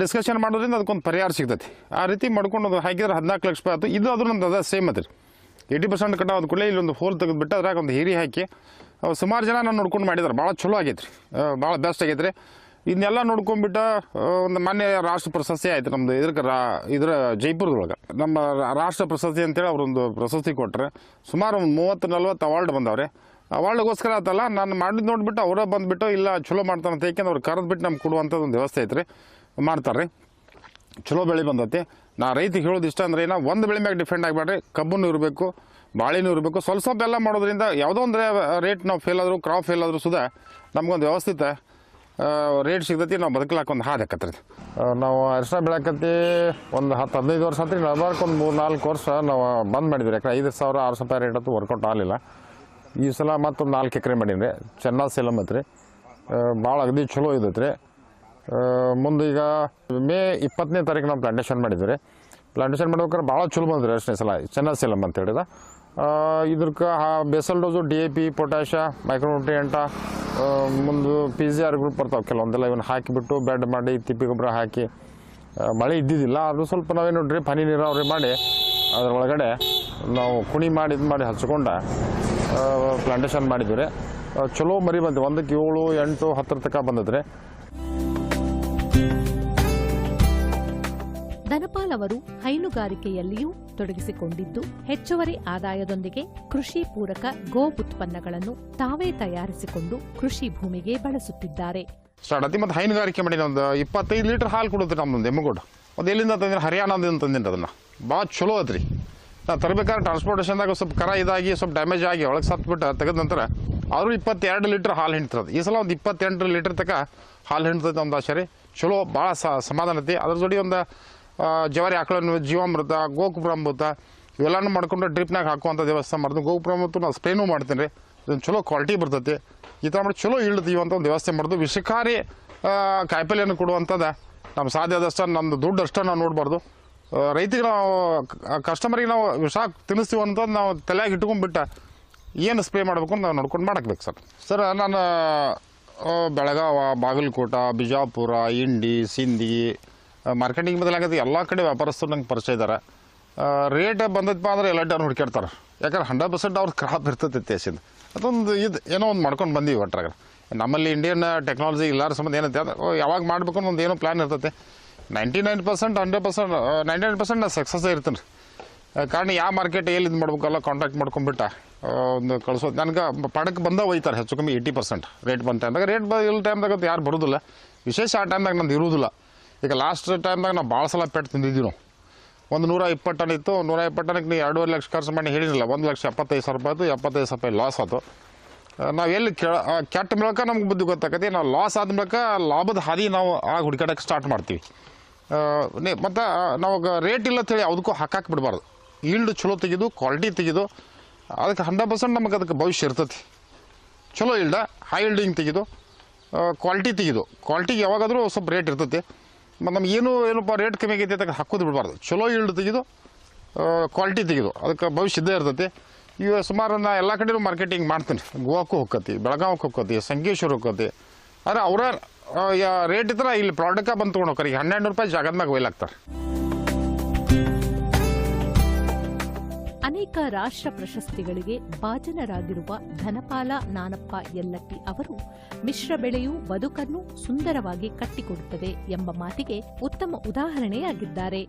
Speaker 14: ಡಿಸ್ಕಷನ್ ಮಾಡೋದ್ರಿಂದ ಅದಕ್ಕೊಂದು ಪರಿಹಾರ ಸಿಗ್ತೈತಿ. ಆ ರೀತಿ ಮಾಡ್ಕೊಂಡು ಅದು ಹಾಕಿದ್ರೆ ಹದಿನಾಲ್ಕು ಲಕ್ಷ ರೂಪಾಯಿ ಆಯ್ತು. ಇದು ಅದ್ರ ನಂದು ಅದ ಸೇಮ್ ಅದ್ರಿ. ಏಯ್ಟಿ ಪರ್ಸೆಂಟ್ ಕಟಾವ್ ಕೂಡಲೇ ಇಲ್ಲೊಂದು ಹೋಲ್ ತೆಗೆದುಬಿಟ್ಟು ಅದ್ರಾಗ ಒಂದು ಹಿರಿ ಹಾಕಿ ಸುಮಾರು ಜನ ನಾನು ನೋಡ್ಕೊಂಡು ಮಾಡಿದ್ದಾರೆ ಭಾಳ ಚಲೋ ಆಗೈತೆ ರೀ ಭಾಳ ಬೆಸ್ಟ್ ಆಗೈತೆ ರೀ ಇದನ್ನೆಲ್ಲ ನೋಡ್ಕೊಂಡ್ಬಿಟ್ಟು ಒಂದು ಮಾನ್ಯ ರಾಷ್ಟ್ರ ಪ್ರಶಸ್ತಿ ಆಯ್ತು ನಮ್ಮದು ಇದಕ್ಕೆ ರಾ, ಇದ್ರ ಜೈಪುರದೊಳಗೆ. ನಮ್ಮ ರಾಷ್ಟ್ರ ಪ್ರಶಸ್ತಿ ಅಂತೇಳಿ ಅವರೊಂದು ಪ್ರಶಸ್ತಿ ಕೊಟ್ಟರೆ ಸುಮಾರು ಒಂದು ಮೂವತ್ತು ನಲ್ವತ್ತು ಅವಾರ್ಡ್ ಬಂದವ್ರೆ. ಅವಾರ್ಡ್ಗೋಸ್ಕರ ಆತಲ್ಲ, ನಾನು ಮಾಡಿದ್ದು ನೋಡಿಬಿಟ್ಟು ಅವರೇ ಬಂದುಬಿಟ್ಟು ಇಲ್ಲ ಚಲೋ ಮಾಡ್ತಾನಂತ ಏಕೆಂದ್ರೆ ಅವ್ರು ಕರೆದ್ಬಿಟ್ಟು ನಮ್ಗೆ ಕೊಡುವಂಥದ್ದು ಒಂದು ವ್ಯವಸ್ಥೆ ಐತೆ ರೀ ಮಾಡ್ತಾರೆ ಚಲೋ ಬೆಳೆ ಬಂದೈತಿ. ನಾ ರೈತಿಗೆ ಹೇಳೋದು ಇಷ್ಟ ಅಂದ್ರೆ ಏನೋ, ಒಂದು ಬೆಳೆ ಮ್ಯಾಗೆ ಡಿಫೆಂಡ್ ಆಗಬೇಡ್ರಿ ಕಬ್ಬನ್ನು ಇರಬೇಕು, ಬಾಳೆನೂ ಇರಬೇಕು, ಸ್ವಲ್ಪ ಸ್ವಲ್ಪ ಎಲ್ಲ ಮಾಡೋದ್ರಿಂದ ಯಾವುದೋ ಒಂದು ರೇಟ್ ನಾವು ಫೇಲ್ ಆದರೂ ಕ್ರಾಪ್ ಫೇಲ್ ಆದರೂ ಸುದಾ ನಮ್ಗೊಂದು ವ್ಯವಸ್ಥಿತ ರೇಟ್ ಸಿಗ್ತೈತಿ, ನಾವು ಬದುಕಲಾಕ ಒಂದು ಹಾದಿ ಆಕತ್ರಿ ನಾವು ಅರಿಶಿನ ಬೆಳಕತ್ತಿ ಒಂದು ಹತ್ತು ಹದಿನೈದು ವರ್ಷ ಆತ್ರಿ ನಡ್ಬಾರ್ಕ್ ಒಂದು ಮೂರು ನಾಲ್ಕು ವರ್ಷ ನಾವು ಬಂದ್ ಮಾಡಿದ್ವಿ ಯಾಕಂದ್ರೆ ಐದು ಸಾವಿರ, ಆರು ಸಾವಿರ ರೇಟ್ ಅಂತೂ ವರ್ಕೌಟ್ ಆಗಲಿಲ್ಲ. ಈ ಸಲ ಮತ್ತೊಂದು ನಾಲ್ಕು ಎಕರೆ ಮಾಡೀನಿ ರೀ ಚೆನ್ನಾಗಿ ಸೇಲಮ್ ಐತ್ರಿ ಭಾಳ ಅಗದಿ ಚಲೋ ಇದೈತೆ ರೀ ಮುಂದೆ ಈಗ ಮೇ ಇಪ್ಪತ್ತನೇ ತಾರೀಕು ನಾವು ಪ್ಲಾಂಟೇಶನ್ ಮಾಡಿದ್ವಿ ರೀ ಪ್ಲಾಂಟೇಶನ್ ಮಾಡ್ಬೇಕಾದ್ರೆ ಭಾಳ ಚಲೋ ಬಂದ್ರಿ ಅಷ್ಟೇ ಸಲ ಚೆನ್ನಾಗಿ ಸೇಲಮ್ ಅಂತ ಹೇಳಿದ. ಆ basal dose D A P potash micronutrient ಮುಂದೆ ಪಿ ಜಿ ಆರ್ ಗ್ರೂಪ್ ಬರ್ತಾವೆ. ಕೆಲವೊಂದೆಲ್ಲ ಇವನ್ನ ಹಾಕಿಬಿಟ್ಟು ಬೆಡ್ ಮಾಡಿ, ತಿಪ್ಪಿ ಗೊಬ್ಬರ ಹಾಕಿ ಮಳೆ ಇದ್ದಿದ್ದಿಲ್ಲ. ಅದು ಸ್ವಲ್ಪ ನಾವೇನು ಡ್ರಿಪ್ ಹನಿ ನೀರಾವರಿ ಮಾಡಿ, ಅದ್ರೊಳಗಡೆ ನಾವು ಕುಣಿ ಮಾಡಿ ಇದು ಮಾಡಿ ಹಚ್ಕೊಂಡ ಪ್ಲಾಂಟೇಶನ್ ಮಾಡಿದರೆ ಚಲೋ ಮರಿ ಬಂತು. ಒಂದಕ್ಕೆ ಏಳು ಎಂಟು ಹತ್ತರ ತನಕ ಬಂದಿದ್ರೆ.
Speaker 1: ಧನಪಾಲ್ ಅವರು ಹೈನುಗಾರಿಕೆಯಲ್ಲಿಯೂ ತೊಡಗಿಸಿಕೊಂಡಿದ್ದು ಹೆಚ್ಚುವರಿ ಆದಾಯದೊಂದಿಗೆ ಕೃಷಿ ಪೂರಕ ಗೋ ಉತ್ಪನ್ನಗಳನ್ನು ತಾವೇ ತಯಾರಿಸಿಕೊಂಡು ಕೃಷಿ ಭೂಮಿಗೆ ಬಳಸುತ್ತಿದ್ದಾರೆ.
Speaker 14: ಸ್ಟಾರ್ಟ್ ಮತ್ತು ಹೈನುಗಾರಿಕೆ ಮಾಡಿ ಒಂದು ಇಪ್ಪತ್ತೈದು ಲೀಟರ್ ಹಾಲು ಕೊಡುತ್ತೆ ನಮ್ಮದು ಎಮ್ಮಗೋಡು. ಅದು ಎಲ್ಲಿಂದ ತಂದಿನ ಹರಿಯಾಣದಿಂದ ತಂದಿನ ಅದನ್ನ. ಭಾಳ ಚಲೋ ಐತ್ರಿ ನಾ ತರಬೇಕಾದ್ರೆ ಟ್ರಾನ್ಸ್ಪೋರ್ಟೇಷನ್ದಾಗ ಸ್ವಲ್ಪ ಕರ ಇದಾಗಿ, ಸ್ವಲ್ಪ ಡ್ಯಾಮೇಜ್ ಆಗಿ ಒಳಗೆ ಸತ್ಬಿಟ್ಟು ತೆಗೆದ ನಂತರ ಅವರು ಇಪ್ಪತ್ತೆರಡು ಲೀಟ್ರ್ ಹಾಲು ಹಿಂಡ್ತದೆ. ಈ ಸಲ ಒಂದು ಇಪ್ಪತ್ತೆಂಟು ಲೀಟ್ರ್ ತನಕ ಹಾಲು ಹಿಂಡ್ತದೆ ಒಂದು ಆಶಾರಿ ಚಲೋ, ಭಾಳ ಸಮಾಧಾನ ಐತಿ. ಅದ್ರ ಜೋಡಿ ಒಂದು ಜವಾರಿ ಆಕಳನ್ನು, ಜೀವಾಮೃತ ಗೋಕುಪ್ರಾಮೃತ ಇವೆಲ್ಲನೂ ಮಾಡ್ಕೊಂಡು ಡ್ರಿಪ್ನಾಗ ಹಾಕುವಂಥ ವ್ಯವಸ್ಥೆ ಮಾಡಿದ್ವಿ ಗೋಪುರ ಮತ್ತು ನಾವು ಸ್ಪ್ರೇನೂ ಮಾಡ್ತೀನಿ ರೀ ಇದೊಂದು ಚಲೋ ಕ್ವಾಲಿಟಿ ಬರ್ತೈತಿ. ಈ ಥರ ಮಾಡಿ ಚಲೋ ಇಳ್ತೀವಿ ಅಂತ ಒಂದು ವ್ಯವಸ್ಥೆ ಮಾಡಿದ್ವಿ ವಿಷಕಾರಿ ಕಾಯಿಪಲ್ಲೆಯನ್ನು ಕೊಡುವಂಥದ್ದು ನಮ್ಮ ಸಾಧ್ಯ ಆದಷ್ಟು ನಮ್ಮದು ದುಡ್ಡು ಅಷ್ಟೇ ನಾವು ನೋಡಬಾರ್ದು. ರೈತಿಗೆ ನಾವು ಕಸ್ಟಮರಿಗೆ ನಾವು ವಿಷ ತಿನ್ನಿಸ್ತೀವಿ ಅಂತಂದು ನಾವು ತಲೆಯಾಗಿ ಇಟ್ಕೊಂಡ್ಬಿಟ್ಟ ಏನು ಸ್ಪ್ರೇ ಮಾಡಬೇಕು ಅಂತ ನಾವು ನೋಡ್ಕೊಂಡು ಮಾಡಕ್ಬೇಕು ಸರ್. ಸರ್, ನಾನು ಬೆಳಗಾವ, ಬಾಗಲಕೋಟ, ಬಿಜಾಪುರ ಇಂಡಿ ಸಿಂಧಿ ಮಾರ್ಕೆಟಿಂಗ್ ಬದಲಾಗತ್ತೆ ಎಲ್ಲ ಕಡೆ ವ್ಯಾಪಾರಸ್ಥರು ನಂಗೆ ಪರಿಚಯ ಇದ್ದಾರೆ ರೇಟ್ ಬಂದೈತಪ್ಪ ಅಂದ್ರೆ ಎಲ್ಲ ಟನ್ ಹುಡ್ಕಿರ್ತಾರೆ ಯಾಕಂದ್ರೆ ಹಂಡ್ರೆಡ್ ಪರ್ಸೆಂಟ್ ಅವ್ರ ಕ್ರಾಪ್ ಇರ್ತದೆ ದೇಶದಿಂದ. ಅದೊಂದು ಇದು, ಏನೋ ಒಂದು ಮಾಡ್ಕೊಂಡು ಬಂದೀವಿ ಒಟ್ರಾಗ. ನಮ್ಮಲ್ಲಿ ಇಂಡಿಯನ್ ಟೆಕ್ನಾಲಜಿ ಇಲ್ಲಾರ ಸಂಬಂಧ ಏನಂತೆ ಯಾವಾಗ ಮಾಡಬೇಕು ಅನ್ನೋ ಒಂದು ಏನೋ ಪ್ಲ್ಯಾನ್ ಇರ್ತೈತೆ. Ninety nine percent hundred percent ninety nine percent ನಾನು ಸಕ್ಸಸ್ ಇರ್ತೀನಿ ಕಾರಣ ಯಾವ ಮಾರ್ಕೆಟ್ ಎಲ್ಲಿ ಇದು ಮಾಡ್ಬೇಕಲ್ಲ ಕಾಂಟ್ಯಾಕ್ಟ್ ಮಾಡ್ಕೊಂಡ್ಬಿಟ್ಟ ಒಂದು ಕಳ್ಸೋದು ನನಗೆ ಪಡಕ್ಕೆ ಬಂದ ಒಯ್ತಾರೆ ಹೆಚ್ಚು ಕಮ್ಮಿ ಏಯ್ಟಿ ಪರ್ಸೆಂಟ್ ರೇಟ್ ಬಂದ ಟೈಮ್ದಾಗ ರೇಟ್ ಬ ಇಲ್ಲ ಟೈಮ್ದಾಗ ಅದು ಯಾರು ಬರೋದಿಲ್ಲ. ವಿಶೇಷ ಆ ಟೈಮ್ದಾಗ ನಂದು ಇರೋದಿಲ್ಲ. ಈಗ ಲಾಸ್ಟ್ ಟೈಮ್ದಾಗ ನಾವು ಭಾಳ ಸಲ ಪೆಟ್ಟು ತಿಂದಿದ್ದೀವಿ ನಾವು. ಒಂದು ನೂರ ಇಪ್ಪತ್ತು ಟನ್ ಇತ್ತು, ನೂರ ಇಪ್ಪತ್ತು ಟನ್ಗೆ ನೀವು ಎರಡೂವರೆ ಲಕ್ಷ ಖರ್ಚು ಮಾಡಿ ಹೇಳಿರಲಿಲ್ಲ ಒಂದು ಲಕ್ಷ ಎಪ್ಪತ್ತೈದು ಸಾವಿರ ರೂಪಾಯಿ ಆಯಿತು, ಎಪ್ಪತ್ತೈದು ಸಾವಿರ ರೂಪಾಯಿ ಲಾಸ್ ಆಯಿತು ನಾವು ಎಲ್ಲಿ ಕೆಟ್ಟ ಮೂಲಕ ನಮ್ಗೆ ಬುದ್ಧಿ ಗೊತ್ತಾಕತಿ, ನಾವು ಲಾಸ್ ಆದ ಮೂಲಕ ಲಾಭದ ಹಾದಿ ನಾವು ಆಗ ಹುಡುಕಾಡಕ್ಕೆ ಸ್ಟಾರ್ಟ್ ಮಾಡ್ತೀವಿ. ಮತ್ತು ನಾವು ರೇಟ್ ಇಲ್ಲ ಅಂತೇಳಿ ಯಾವುದಕ್ಕೂ ಹಾಕಕ್ಕೆ ಬಿಡಬಾರ್ದು. ಈಲ್ಡ್ ಚಲೋ ತೆಗೆದು ಕ್ವಾಲಿಟಿ ತೆಗೆದು, ಅದಕ್ಕೆ ಹಂಡ್ರೆಡ್ ಪರ್ಸೆಂಟ್ ನಮಗೆ ಅದಕ್ಕೆ ಭವಿಷ್ಯ ಇರ್ತೈತಿ. ಚಲೋ ಇಲ್ಡ ಹೈ ಇಲ್ಡಿಂಗ್ ತೆಗೆದು ಕ್ವಾಲಿಟಿ ತೆಗೆದು. ಕ್ವಾಲಿಟಿಗೆ ಯಾವಾಗಾದರೂ ಸ್ವಲ್ಪ ರೇಟ್ ಇರ್ತೈತಿ. ಮತ್ತು ನಮ್ಗೆ ಏನು ಏನಪ್ಪ ರೇಟ್ ಕಮ್ಮಿ ಆಗೈತಿ ಅದಕ್ಕೆ ಹಾಕೋದು ಬಿಡಬಾರ್ದು. ಚಲೋ ಇಲ್ಡ್ ತೆಗೆದು ಕ್ವಾಲಿಟಿ ತೆಗೆದು, ಅದಕ್ಕೆ ಭವಿಷ್ಯ ಇದ್ದೇ ಇರ್ತೈತಿ. ಈಗ ಸುಮಾರು ನಾ ಎಲ್ಲ ಕಡೆಯೂ ಮಾರ್ಕೆಟಿಂಗ್ ಮಾಡ್ತೀನಿ. ಗೋವಾಕ್ಕೂ ಹೋಗ್ಕತಿ ಬೆಳಗಾವಕ್ಕೆ ಹೋಗ್ಕತಿ ಸಂಕೇಶ್ವರ ಹೋಗ್ಕತಿ. ಆದರೆ ಅವರ ರೇಟ್ ಇದ್ರ ಇಲ್ಲಿ ಪ್ರಾಡಕ್ಟ ಬಂದು ತೊಗೊಂಡು ಹೋಗ್ರಿ. ಹನ್ನೆರಡು ರೂಪಾಯಿ ಜಾಗದ ಮ್ಯಾಗ
Speaker 1: ಅನೇಕ ರಾಷ್ಟ್ರ ಪ್ರಶಸ್ತಿಗಳಿಗೆ ಭಾಜನರಾಗಿರುವ ಧನಪಾಲ ನಾನಪ್ಪ ಯಲ್ಲಪ್ಪಿ ಅವರು ಮಿಶ್ರ ಬೆಳೆಯು ಬದುಕನ್ನು ಸುಂದರವಾಗಿ ಕಟ್ಟಿಕೊಡುತ್ತದೆ ಎಂಬ ಮಾತಿಗೆ ಉತ್ತಮ ಉದಾಹರಣೆಯಾಗಿದ್ದಾರೆ.